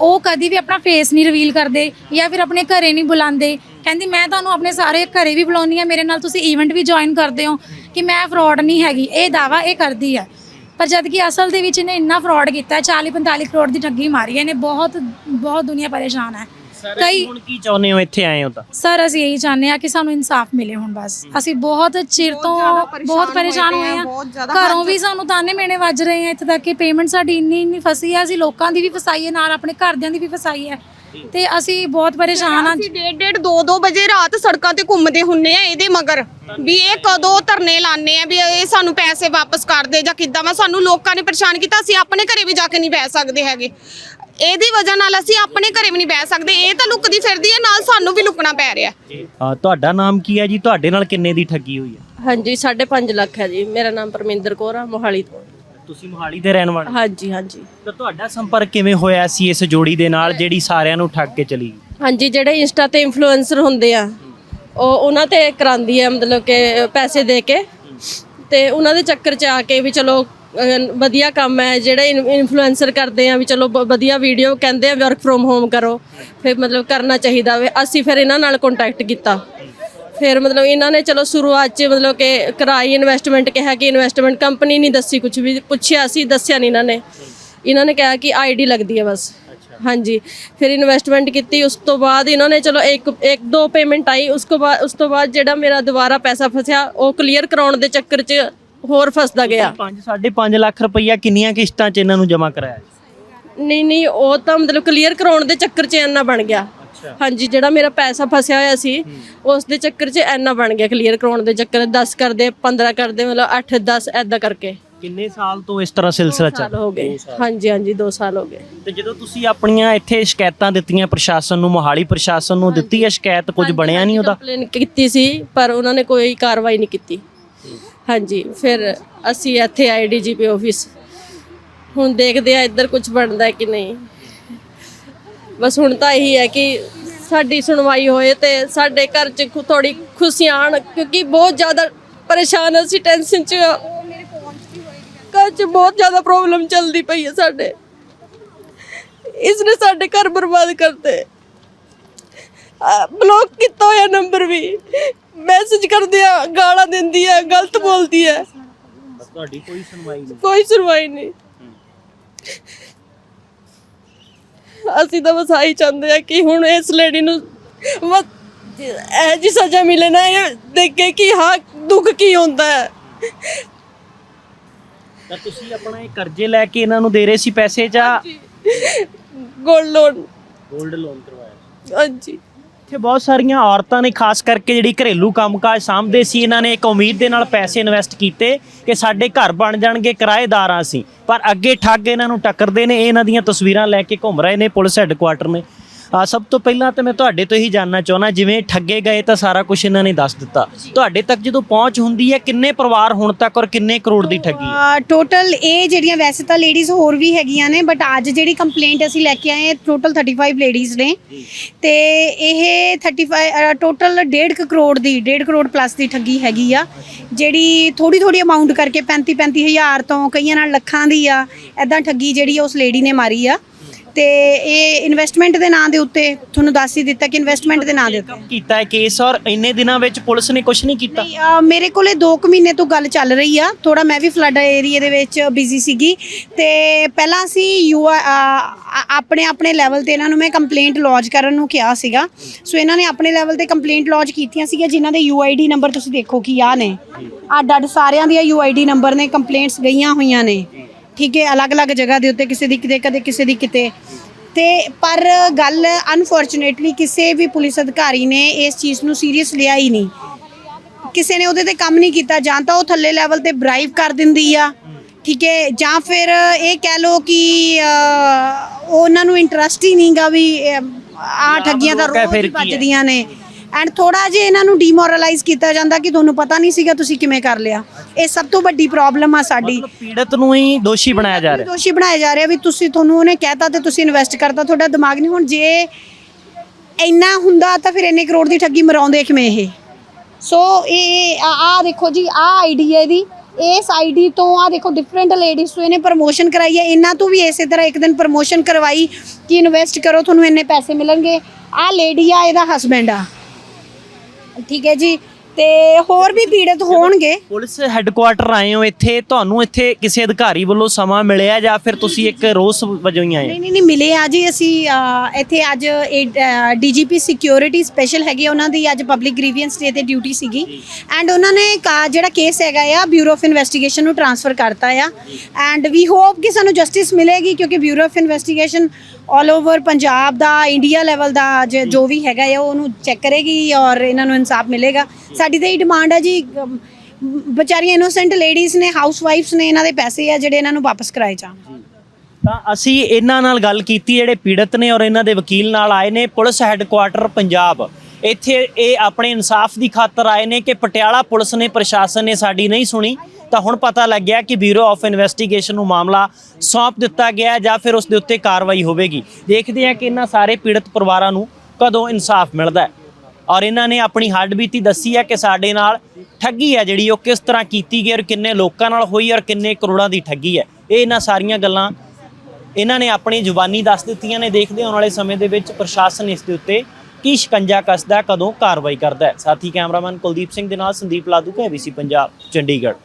S4: ਉਹ ਕਦੀ ਵੀ ਆਪਣਾ ਫੇਸ ਨਹੀਂ ਰਿਵੀਲ ਕਰਦੇ ਜਾਂ ਫਿਰ ਆਪਣੇ ਘਰੇ ਨਹੀਂ ਬੁਲਾਉਂਦੇ। ਕਹਿੰਦੀ ਮੈਂ ਤੁਹਾਨੂੰ ਆਪਣੇ ਸਾਰੇ ਘਰੇ ਵੀ ਬੁਲਾਉਣੀ ਆ ਮੇਰੇ ਨਾਲ ਤੁਸੀਂ ਇਵੈਂਟ ਵੀ ਜੁਆਇਨ ਕਰਦੇ ਹੋ ਕਿ ਮੈਂ ਫਰਾਡ ਨਹੀਂ ਹੈਗੀ। ਇਹ ਦਾਵਾ ਇਹ ਕਰਦੀ ਹੈ ਪਰ ਜਦ ਕਿ ਅਸਲ ਦੇ ਵਿੱਚ ਇਹਨੇ ਇੰਨਾ ਫਰਾਡ ਕੀਤਾ 40 45 ਕਰੋੜ ਦੀ ਠੱਗੀ ਮਾਰੀ ਹੈ ਇਹਨੇ ਬਹੁਤ ਬਹੁਤ ਦੁਨੀਆ ਪਰੇਸ਼ਾਨ ਹੈ ਕਈ
S2: ਹੁਣ ਕੀ ਚਾਹੁੰਦੇ ਹੋ? ਇੱਥੇ ਆਏ ਹੋ ਤਾਂ।
S4: ਸਰ ਅਸੀਂ ਇਹੀ ਚਾਹੁੰਦੇ ਆ ਕਿ ਸਾਨੂੰ ਇਨਸਾਫ ਮਿਲੇ ਹੁਣ ਬਸ। ਅਸੀਂ ਬਹੁਤ ਚਿਰ ਤੋਂ ਬਹੁਤ ਪਰੇਸ਼ਾਨ ਹੋਏ ਆ। ਘਰੋਂ ਵੀ ਸਾਨੂੰ ਤਾਨੇ ਮੇਣੇ ਵੱਜ ਰਹੇ ਆ ਇੱਥੇ ਤੱਕ ਕਿ ਪੇਮੈਂਟ ਸਾਡੀ ਇੰਨੀ ਇੰਨੀ ਫਸੀ ਆ। ਅਸੀਂ ਲੋਕਾਂ ਦੀ ਵੀ ਫਸਾਈ ਹੈ ਨਾਲ ਆਪਣੇ ਘਰਦਿਆਂ ਦੀ ਵੀ ਫਸਾਈ ਹੈ ਤੇ ਅਸੀਂ ਬਹੁਤ ਪਰੇਸ਼ਾਨ ਆ
S3: ਅਸੀਂ ਡੇਢ ਡੇਢ 2-2 ਵਜੇ ਰਾਤ ਸੜਕਾਂ ਤੇ ਘੁੰਮਦੇ ਹੁੰਨੇ ਆ ਇਹਦੇ ਮਗਰ। ਵੀ ਇਹ ਕਦੋਂ ਧਰਨੇ ਲਾਣੇ ਆ ਵੀ ਇਹ ਸਾਨੂੰ ਪੈਸੇ ਵਾਪਸ ਕਰ ਦੇ ਜਾਂ ਕਿੱਦਾਂ ਵਾ। ਸਾਨੂੰ ਲੋਕਾਂ ਨੇ ਪਰੇਸ਼ਾਨ ਕੀਤਾ ਅਸੀਂ ਆਪਣੇ ਘਰੇ ਵੀ ਜਾ ਕੇ ਨਹੀਂ ਬਹਿ ਸਕਦੇ ਹੈਗੇ। ਇਹਦੀ ਵਜ੍ਹਾ ਨਾਲ ਅਸੀਂ ਆਪਣੇ ਘਰੇ ਵੀ ਨਹੀਂ ਬਹਿ ਸਕਦੇ। ਇਹ ਤਾਂ ਲੁਕਦੀ ਫਿਰਦੀ ਹੈ ਨਾਲ ਸਾਨੂੰ ਵੀ ਲੁਕਣਾ ਪੈ ਰਿਹਾ।
S2: ਅ, ਤੁਹਾਡਾ ਨਾਮ ਕੀ ਹੈ ਜੀ? ਤੁਹਾਡੇ ਨਾਲ ਕਿੰਨੇ ਦੀ ਠੱਗੀ ਹੋਈ ਹੈ?
S1: ਹਾਂਜੀ 5.5 ਲੱਖ ਹੈ ਜੀ। ਮੇਰਾ ਨਾਮ ਪਰਮਿੰਦਰ ਕੌਰ ਆ ਮੋਹਾਲੀ ਤੋਂ।
S2: ਤੁਸੀਂ ਮੋਹਾਲੀ ਦੇ ਰਹਿਣ ਵਾਲੇ
S1: ਹਾਂਜੀ ਹਾਂਜੀ।
S2: ਤਾਂ ਤੁਹਾਡਾ ਸੰਪਰਕ ਕਿਵੇਂ ਹੋਇਆ ਸੀ ਇਸ ਜੋੜੀ ਦੇ ਨਾਲ ਜਿਹੜੀ ਸਾਰਿਆਂ ਨੂੰ ਠੱਗ ਕੇ ਚਲੀ ਗਈ?
S1: ਹਾਂਜੀ ਜਿਹੜੇ ਇੰਸਟਾ ਤੇ ਇਨਫਲੂਐਂਸਰ ਹੁੰਦੇ ਆ ਉਹ ਉਹਨਾਂ ਤੇ ਕਰਾਂਦੀ ਹੈ ਮਤਲਬ ਕਿ ਪੈਸੇ ਦੇ ਕੇ। ਤੇ ਉਹਨਾਂ ਦੇ ਚੱਕਰ 'ਚ ਆ ਕੇ ਵੀ ਚਲੋ ਅਹ, ਵਧੀਆ ਕੰਮ ਹੈ ਜਿਹੜੇ ਇਨਫਲੂਐਂਸਰ ਕਰਦੇ ਆ ਵੀ ਚਲੋ ਬ- ਵਧੀਆ ਵੀਡੀਓ ਕਹਿੰਦੇ ਆ ਵਰਕ ਫਰੋਮ ਹੋਮ ਕਰੋ। ਫਿਰ ਮਤਲਬ ਕਰਨਾ ਚਾਹੀਦਾ ਵੇ ਅਸੀਂ ਫਿਰ ਇਹਨਾਂ ਨਾਲ ਕੰਟੈਕਟ ਕੀਤਾ। ਫਿਰ ਮਤਲਬ ਇਹਨਾਂ ਨੇ ਚਲੋ ਸ਼ੁਰੂਆਤ 'ਚ ਮਤਲਬ ਕਿ ਕਰਾਈ ਇਨਵੈਸਟਮੈਂਟ ਕਿਹਾ ਕਿ ਇਨਵੈਸਟਮੈਂਟ ਕੰਪਨੀ ਨਹੀਂ ਦੱਸੀ ਕੁਝ ਵੀ ਪੁੱਛਿਆ ਸੀ ਦੱਸਿਆ ਨਹੀਂ ਇਹਨਾਂ ਨੇ। ਇਹਨਾਂ ਨੇ ਕਿਹਾ ਕਿ ਆਈਡੀ ਲੱਗਦੀ ਹੈ ਬਸ। ਹਾਂਜੀ। ਫਿਰ ਇਨਵੈਸਟਮੈਂਟ ਕੀਤੀ ਉਸ ਤੋਂ ਬਾਅਦ ਇਹਨਾਂ ਨੇ ਚਲੋ ਇੱਕ ਇੱਕ ਦੋ ਪੇਮੈਂਟ ਆਈ ਉਸ ਤੋਂ ਬਾਅਦ ਉਸ ਤੋਂ ਬਾਅਦ ਜਿਹੜਾ ਮੇਰਾ ਦੁਬਾਰਾ ਪੈਸਾ ਫਸਿਆ ਉਹ ਕਲੀਅਰ ਕਰਾਉਣ ਦੇ ਚੱਕਰ 'ਚ ਹੋਰ ਫਸਦਾ ਗਿਆ।
S2: 5 5.5 ਲੱਖ ਰੁਪਈਆ ਕਿੰਨੀਆਂ ਕਿਸ਼ਤਾਂ 'ਚ ਇਹਨਾਂ ਨੂੰ ਜਮ੍ਹਾਂ ਕਰਾਇਆ?
S1: ਨਹੀਂ ਨਹੀਂ ਉਹ ਤਾਂ ਮਤਲਬ ਕਲੀਅਰ ਕਰਾਉਣ ਦੇ ਚੱਕਰ 'ਚ ਇੰਨਾ ਬਣ ਗਿਆ। ਹਾਂਜੀ ਜਿਹੜਾ ਮੇਰਾ ਪੈਸਾ ਫਸਿਆ ਹੋਇਆ ਸੀ ਉਸ ਦੇ ਚੱਕਰ 'ਚ ਇੰਨਾ ਬਣ ਗਿਆ ਕਲੀਅਰ ਕਰਾਉਣ ਦੇ ਚੱਕਰ 10 ਕਰਦੇ 15 ਕਰਦੇ ਮਤਲਬ 8 10 ਐਦਾਂ ਕਰਕੇ।
S2: ਕਿੰਨੇ ਸਾਲ ਤੋਂ ਇਸ ਤਰ੍ਹਾਂ ਸਿਲਸਿਲਾ ਚੱਲ
S1: ਸਾਲ ਹੋ ਗਏ। ਹਾਂਜੀ ਹਾਂਜੀ 2 ਸਾਲ ਹੋ ਗਏ।
S2: ਤੇ ਜਦੋਂ ਤੁਸੀਂ ਆਪਣੀਆਂ ਇੱਥੇ ਸ਼ਿਕਾਇਤਾਂ ਦਿੱਤੀਆਂ ਪ੍ਰਸ਼ਾਸਨ ਨੂੰ ਮੋਹਾਲੀ ਪ੍ਰਸ਼ਾਸਨ ਨੂੰ ਦਿੱਤੀ ਹੈ ਸ਼ਿਕਾਇਤ ਕੁਝ ਬਣਿਆ ਨਹੀਂ ਉਹਦਾ?
S1: ਕੰਪਲੇਨ ਕੀਤੀ ਸੀ ਪਰ ਉਹਨਾਂ ਨੇ ਕੋਈ ਕਾਰਵਾਈ ਨਹੀਂ ਕੀਤੀ। ਹਾਂਜੀ ਫਿਰ ਅਸੀਂ ਇੱਥੇ ਆਏ ਡੀਜੀਪੀ ਆਫਿਸ। ਹੁਣ ਦੇਖਦੇ ਆ ਇੱਧਰ ਕੁਝ ਬਣਦਾ ਹੈ ਕਿ ਨਹੀਂ। ਬਸ ਹੁਣ ਤਾਂ ਇਹੀ ਹੈ ਕਿ ਸਾਡੀ ਸੁਣਵਾਈ ਹੋਏ ਤੇ ਸਾਡੇ ਘਰ 'ਚ ਥੋੜੀ ਖੁਸ਼ੀਆਂ ਆਣ ਕਿਉਂਕਿ ਬਹੁਤ ਜ਼ਿਆਦਾ ਪਰੇਸ਼ਾਨ ਅਸੀਂ ਟੈਨਸ਼ਨ 'ਚ। ਘਰ 'ਚ ਬਹੁਤ ਜ਼ਿਆਦਾ ਪ੍ਰੋਬਲਮ ਚੱਲਦੀ ਪਈ ਹੈ ਸਾਡੇ। ਇਸ ਨੇ ਸਾਡੇ ਘਰ ਬਰਬਾਦ ਕਰਤੇ। ਬਲੌਕ ਕੀਤਾ ਹੋਇਆ ਨੰਬਰ ਵੀ। ਮੈਸੇਜ ਕਰਦੇ ਆ ਗਾਲਾਂ ਦਿੰਦੀ ਆ ਗਲਤ ਬੋਲਦੀ ਆ।
S2: ਤੁਹਾਡੀ ਕੋਈ ਸੁਣਵਾਈ ਨਹੀਂ।
S1: ਕੋਈ ਸੁਣਵਾਈ ਨਹੀਂ। ਅਸੀਂ ਤਾਂ ਬਸ ਆਹੀ ਚਾਹੁੰਦੇ ਆ ਕਿ ਹੁਣ ਇਸ ਲੇਡੀ ਨੂੰ ਇਹ ਜੀ ਸਜ਼ਾ ਮਿਲੇ ਨਾ ਇਹ ਦੇਖ ਕੇ ਕਿ ਹਾਂ ਦੁੱਖ ਕੀ ਹੁੰਦਾ ਹੈ।
S2: ਤਾਂ ਤੁਸੀਂ ਆਪਣਾ ਇਹ ਕਰਜ਼ੇ ਲੈ ਕੇ ਇਹਨਾਂ ਨੂੰ ਦੇ ਰਹੇ ਸੀ ਪੈਸੇ ਜਾਂ
S1: ਗੋਲਡ ਲੋਨ
S2: 골ਡ ਲੋਨ ਕਰਵਾਇਆ
S1: ਹਾਂਜੀ।
S2: ਇੱਥੇ ਬਹੁਤ ਸਾਰੀਆਂ ਔਰਤਾਂ ਨੇ, ਖਾਸ ਕਰਕੇ ਜਿਹੜੀ ਘਰੇਲੂ ਕੰਮਕਾਜ ਸਾਂਭਦੇ ਸੀ, ਇਹਨਾਂ ਨੇ ਇੱਕ ਉਮੀਦ ਦੇ ਨਾਲ ਪੈਸੇ ਇਨਵੈਸਟ ਕੀਤੇ ਕਿ ਸਾਡੇ ਘਰ ਬਣ ਜਾਣਗੇ ਕਿਰਾਏਦਾਰਾਂ ਸੀ ਪਰ ਅੱਗੇ ਠੱਗ ਇਹਨਾਂ ਨੂੰ ਟੱਕਰਦੇ ਨੇ, ਇਹ ਇਹਨਾਂ ਦੀਆਂ ਤਸਵੀਰਾਂ ਲੈ ਕੇ ਘੁੰਮ ਰਹੇ ਨੇ ਪੁਲਿਸ ਹੈੱਡਕੁਆਟਰ ਨੇ। ਆ ਸਭ ਤੋਂ ਪਹਿਲਾਂ ਤਾਂ ਮੈਂ ਤੁਹਾਡੇ ਤੋਂ ਹੀ ਜਾਨਣਾ ਚਾਹੁੰਦਾ ਜਿਵੇਂ ਠੱਗੇ ਗਏ ਤਾਂ ਸਾਰਾ ਕੁਝ ਇਹਨਾਂ ਨੇ ਦੱਸ ਦਿੱਤਾ। ਤੁਹਾਡੇ ਤੱਕ ਜਦੋਂ ਪਹੁੰਚ ਹੁੰਦੀ ਹੈ ਕਿੰਨੇ ਪਰਿਵਾਰ ਹੁਣ ਤੱਕ ਔਰ ਕਿੰਨੇ ਕਰੋੜ ਦੀ ਠੱਗੀ
S6: ਟੋਟਲ ਇਹ ਜਿਹੜੀਆਂ ਵੈਸੇ ਤਾਂ ਲੇਡੀਜ਼ ਹੋਰ ਵੀ ਹੈਗੀਆਂ ਨੇ ਬਟ ਅੱਜ ਜਿਹੜੀ ਕੰਪਲੇਂਟ ਅਸੀਂ ਲੈ ਕੇ ਆਏ ਹਾਂ ਟੋਟਲ 35 ਲੇਡੀਜ਼ ਨੇ ਤੇ ਇਹ 35 ਟੋਟਲ 1.5 ਕਰੋੜ ਦੀ 1.5 ਕਰੋੜ ਪਲੱਸ ਦੀ ਠੱਗੀ ਹੈਗੀ ਆ ਜਿਹੜੀ ਥੋੜੀ ਥੋੜੀ ਅਮਾਉਂਟ ਕਰਕੇ 35 35 ਹਜ਼ਾਰ ਤੋਂ ਕਈਆਂ ਨਾਲ ਲੱਖਾਂ ਦੀ ਆ ਐਦਾਂ ਠੱਗੀ ਜਿਹੜੀ ਉਸ ਲੇਡੀ ਨੇ ਮਾਰੀ ਆ। ਤੇ ਇਹ ਇਨਵੈਸਟਮੈਂਟ ਦੇ ਨਾਂ ਦੇ ਉੱਤੇ ਤੁਹਾਨੂੰ ਦੱਸ ਹੀ ਦਿੱਤਾ ਕਿ ਇਨਵੈਸਟਮੈਂਟ ਦੇ ਨਾਂ ਦੇ ਉੱਤੇ
S2: ਕੀਤਾ ਹੈ ਕੇਸ ਔਰ ਇੰਨੇ ਦਿਨਾਂ ਵਿੱਚ ਪੁਲਿਸ ਨੇ ਕੁਝ ਨਹੀਂ ਕੀਤਾ?
S6: ਨਹੀਂ, ਅਹ ਮੇਰੇ ਕੋਲੇ 2 ਕੁ ਮਹੀਨੇ ਤੋਂ ਗੱਲ ਚੱਲ ਰਹੀ ਆ। ਥੋੜਾ ਮੈਂ ਵੀ ਫਲੱਡ ਏਰੀਆ ਦੇ ਵਿੱਚ ਬਿਜ਼ੀ ਸੀਗੀ। ਤੇ ਪਹਿਲਾਂ ਅਸੀਂ ਯੂ ਆਪਣੇ ਆਪਣੇ ਲੈਵਲ ਤੇ ਇਹਨਾਂ ਨੂੰ ਮੈਂ ਕੰਪਲੇਂਟ ਲੌਜ ਕਰਨ ਨੂੰ ਕਿਹਾ ਸੀਗਾ। ਸੋ ਇਹਨਾਂ ਨੇ ਆਪਣੇ ਲੈਵਲ ਤੇ ਕੰਪਲੇਂਟ ਲੌਜ ਕੀਤੀਆਂ ਸੀਗੀਆਂ ਜਿਨ੍ਹਾਂ ਦੇ ਯੂਆਈਡੀ ਨੰਬਰ ਤੁਸੀਂ ਦੇਖੋ ਕਿ ਆ ਨੇ। ਅੱਡ ਅੱਡ ਸਾਰਿਆਂ ਦੀਆਂ ਯੂਆਈਡੀ ਨੰਬਰ ਨੇ ਕੰਪਲੇਂਟਸ ਗਈਆਂ ਹੋਈਆਂ ਨੇ। ਠੀਕ ਹੈ ਅਲੱਗ-ਅਲੱਗ ਜਗ੍ਹਾ ਦੇ ਉੱਤੇ ਕਿਸੇ ਦੀ ਕਿਤੇ ਕਦੇ ਕਿਸੇ ਦੀ ਕਿਤੇ। ਤੇ ਪਰ ਗੱਲ ਅਨਫੋਰਚੂਨੇਟਲੀ ਕਿਸੇ ਵੀ ਪੁਲਿਸ ਅਧਿਕਾਰੀ ਨੇ ਇਸ ਚੀਜ਼ ਨੂੰ ਸੀਰੀਅਸ ਲਿਆ ਹੀ ਨਹੀਂ। ਕਿਸੇ ਨੇ ਉਹਦੇ ਤੇ ਕੰਮ ਨਹੀਂ ਕੀਤਾ ਜਾਂ ਤਾਂ ਉਹ ਥੱਲੇ ਲੈਵਲ ਤੇ ਬਰਾਈਵ ਕਰ ਦਿੰਦੀ ਆ ਠੀਕ ਹੈ ਜਾਂ ਫਿਰ ਇਹ ਕਹਿ ਲੋ ਕਿ ਉਹਨਾਂ ਨੂੰ ਇੰਟਰਸਟ ਹੀ ਨਹੀਂਗਾ ਵੀ ਆ ਠੱਗੀਆਂ ਦਾ ਰੋਜ਼? ਵੱਜਦੀਆਂ ਨੇ। ਐਂਡ ਥੋੜਾ ਜਿਹਾ ਇਹਨਾਂ ਨੂੰ ਡੀਮੋਰਲਾਈਜ਼ ਕੀਤਾ ਜਾਂਦਾ ਕਿ ਤੁਹਾਨੂੰ ਪਤਾ ਨਹੀਂ ਸੀਗਾ ਤੁਸੀਂ ਕਿਵੇਂ ਕਰ ਲਿਆ। ਇਹ ਸਭ ਤੋਂ ਵੱਡੀ ਪ੍ਰੋਬਲਮ ਆ ਸਾਡੀ।
S2: ਮਤਲਬ ਪੀੜਤ ਨੂੰ ਹੀ ਦੋਸ਼ੀ ਬਣਾਇਆ ਜਾ ਰਿਹਾ।
S6: ਦੋਸ਼ੀ ਬਣਾਇਆ ਜਾ ਰਿਹਾ ਵੀ ਤੁਸੀਂ ਤੁਹਾਨੂੰ ਉਹਨੇ ਕਹਿਤਾ ਤੇ ਤੁਸੀਂ ਇਨਵੈਸਟ ਕਰਤਾ। ਤੁਹਾਡਾ ਦਿਮਾਗ ਨਹੀਂ ਹੁਣ ਜੇ ਇੰਨਾ ਹੁੰਦਾ ਤਾਂ ਫਿਰ ਇੰਨੇ ਕਰੋੜ ਦੀ ਠੱਗੀ ਮਰਾਉਂਦੇ ਕਿਵੇਂ ਇਹ? ਸੋ ਇਹ ਆ ਦੇਖੋ ਜੀ ਆ ਆਈਡੀ ਹੈ ਇਹਦੀ। ਇਸ ਆਈਡੀ ਤੋਂ ਆ ਦੇਖੋ ਡਿਫਰੈਂਟ ਲੇਡੀਜ਼ ਤੋਂ ਇਹਨੇ ਪ੍ਰਮੋਸ਼ਨ ਕਰਾਈ ਹੈ ਇਹਨਾਂ ਤੋਂ ਵੀ ਇਸੇ ਤਰ੍ਹਾਂ ਇੱਕ ਦਿਨ ਪ੍ਰਮੋਸ਼ਨ ਕਰਵਾਈ ਕਿ ਇਨਵੈਸਟ ਕਰੋ ਤੁਹਾਨੂੰ ਇੰਨੇ ਪੈਸੇ ਮਿਲਣਗੇ। ਆ ਲੇਡੀ ਆ ਇਹਦਾ ਹਸਬੈਂਡ ਆ। ਠੀਕ ਹੈ ਜੀ। ਤੇ ਹੋਰ ਵੀ ਪੀੜਤ ਹੋਣਗੇ।
S2: ਪੁਲਿਸ ਹੈੱਡਕੁਆਟਰ ਆਏ ਹੋ ਇੱਥੇ ਤੁਹਾਨੂੰ ਇੱਥੇ ਕਿਸੇ ਅਧਿਕਾਰੀ ਵੱਲੋਂ ਸਮਾਂ ਮਿਲਿਆ ਜਾਂ ਫਿਰ ਤੁਸੀਂ ਇੱਕ ਰੋਸ ਵਜੋਂ ਹੀ ਆਏ
S6: ਨਹੀਂ ਨਹੀਂ ਨਹੀਂ ਮਿਲੇ ਆ ਜੀ। ਅਸੀਂ ਅ, ਇੱਥੇ ਅੱਜ ਡੀਜੀਪੀ ਸਿਕਿਉਰਿਟੀ ਸਪੈਸ਼ਲ ਹੈਗੇ ਉਹਨਾਂ ਦੀ ਅੱਜ ਪਬਲਿਕ ਗ੍ਰੀਵੈਂਸ ਡੇ ਤੇ ਡਿਊਟੀ ਸੀਗੀ। ਐਂਡ ਉਹਨਾਂ ਨੇ ਕਾ- ਜਿਹੜਾ ਕੇਸ ਹੈਗਾ ਆ ਬਿਊਰੋ ਆਫ ਇਨਵੈਸਟੀਗੇਸ਼ਨ ਨੂੰ ਟ੍ਰਾਂਸਫਰ ਕਰਤਾ ਆ। ਐਂਡ ਵੀ ਹੋਪ ਕਿ ਸਾਨੂੰ ਜਸਟਿਸ ਮਿਲੇਗੀ ਕਿਉਂਕਿ bureau of investigation all over Punjab the India level ਦਾ ਜ- ਜੋ ਵੀ ਹੈਗਾ ਆ ਉਹਨੂੰ ਚੈੱਕ ਕਰੇਗੀ ਔਰ ਇਹਨਾਂ ਨੂੰ ਇਨਸਾਫ ਮਿਲੇਗਾ। ਸਾਡੀ ਤਾਂ ਇਹ ਡਿਮਾਂਡ ਹੈ ਜੀ ਅਮ, ਵਿਚਾਰੀਆਂ ਇਨੋਸੈਂਟ ਲੇਡੀਜ਼ ਨੇ ਹਾਊਸ ਵਾਈਫਸ ਨੇ ਇਹਨਾਂ ਦੇ ਪੈਸੇ ਆ ਜਿਹੜੇ ਇਹਨਾਂ ਨੂੰ ਵਾਪਸ ਕਰਾਏ ਜਾਣ।
S2: ਤਾਂ ਅਸੀਂ ਇਹਨਾਂ ਨਾਲ ਗੱਲ ਕੀਤੀ ਜਿਹੜੇ ਪੀੜਤ ਨੇ ਔਰ ਇਹਨਾਂ ਦੇ ਵਕੀਲ ਨਾਲ ਆਏ ਨੇ ਪੁਲਿਸ ਹੈੱਡਕੁਆਟਰ ਪੰਜਾਬ। ਇੱਥੇ ਇਹ ਆਪਣੇ ਇਨਸਾਫ ਦੀ ਖਾਤਰ ਆਏ ਨੇ ਕਿ ਪਟਿਆਲਾ ਪੁਲਿਸ ਨੇ ਪ੍ਰਸ਼ਾਸਨ ਨੇ ਸਾਡੀ ਨਹੀਂ ਸੁਣੀ। ਤਾਂ ਹੁਣ ਪਤਾ ਲੱਗਿਆ ਕਿ ਬਿਊਰੋ ਆਫ ਇਨਵੈਸਟੀਗੇਸ਼ਨ ਨੂੰ ਮਾਮਲਾ ਸੌਂਪ ਦਿੱਤਾ ਗਿਆ ਜਾਂ ਫਿਰ ਉਸ ਦੇ ਉੱਤੇ ਕਾਰਵਾਈ ਹੋਵੇਗੀ। ਦੇਖਦੇ ਹਾਂ ਕਿ ਇਹਨਾਂ ਸਾਰੇ ਪੀੜਤ ਪਰਿਵਾਰਾਂ ਨੂੰ ਕਦੋਂ ਇਨਸਾਫ ਮਿਲਦਾ ਹੈ। ਔਰ ਇਹਨਾਂ ਨੇ ਆਪਣੀ ਹੱਡਬੀਤੀ ਦੱਸੀ ਹੈ ਕਿ ਸਾਡੇ ਨਾਲ ਠੱਗੀ ਹੈ ਜਿਹੜੀ, ਉਹ ਕਿਸ ਤਰ੍ਹਾਂ ਕੀਤੀ ਗਈ ਔਰ ਕਿੰਨੇ ਲੋਕਾਂ ਨਾਲ ਹੋਈ ਔਰ ਕਿੰਨੇ ਕਰੋੜਾਂ ਦੀ ਠੱਗੀ ਹੈ। ਇਹ ਇਹਨਾਂ ਸਾਰੀਆਂ ਗੱਲਾਂ ਇਹਨਾਂ ਨੇ ਆਪਣੀ ਜ਼ੁਬਾਨੀ ਦੱਸ ਦਿੱਤੀਆਂ ਨੇ। ਦੇਖਦੇ ਆਉਣ ਵਾਲੇ ਸਮੇਂ ਦੇ ਵਿੱਚ ਪ੍ਰਸ਼ਾਸਨ ਇਸ ਦੇ ਉੱਤੇ ਕੀ ਸ਼ਿਕੰਜਾ ਕੱਸਦਾ ਕਦੋਂ ਕਾਰਵਾਈ ਕਰਦਾ ਹੈ। ਸਾਥੀ ਕੈਮਰਾਮੈਨ ਕੁਲਦੀਪ ਸਿੰਘ ਦੇ ਨਾਲ ਸੰਦੀਪ ਲਾਦੂ, ਕੇਬੀਸੀ ਪੰਜਾਬ, ਚੰਡੀਗੜ੍ਹ।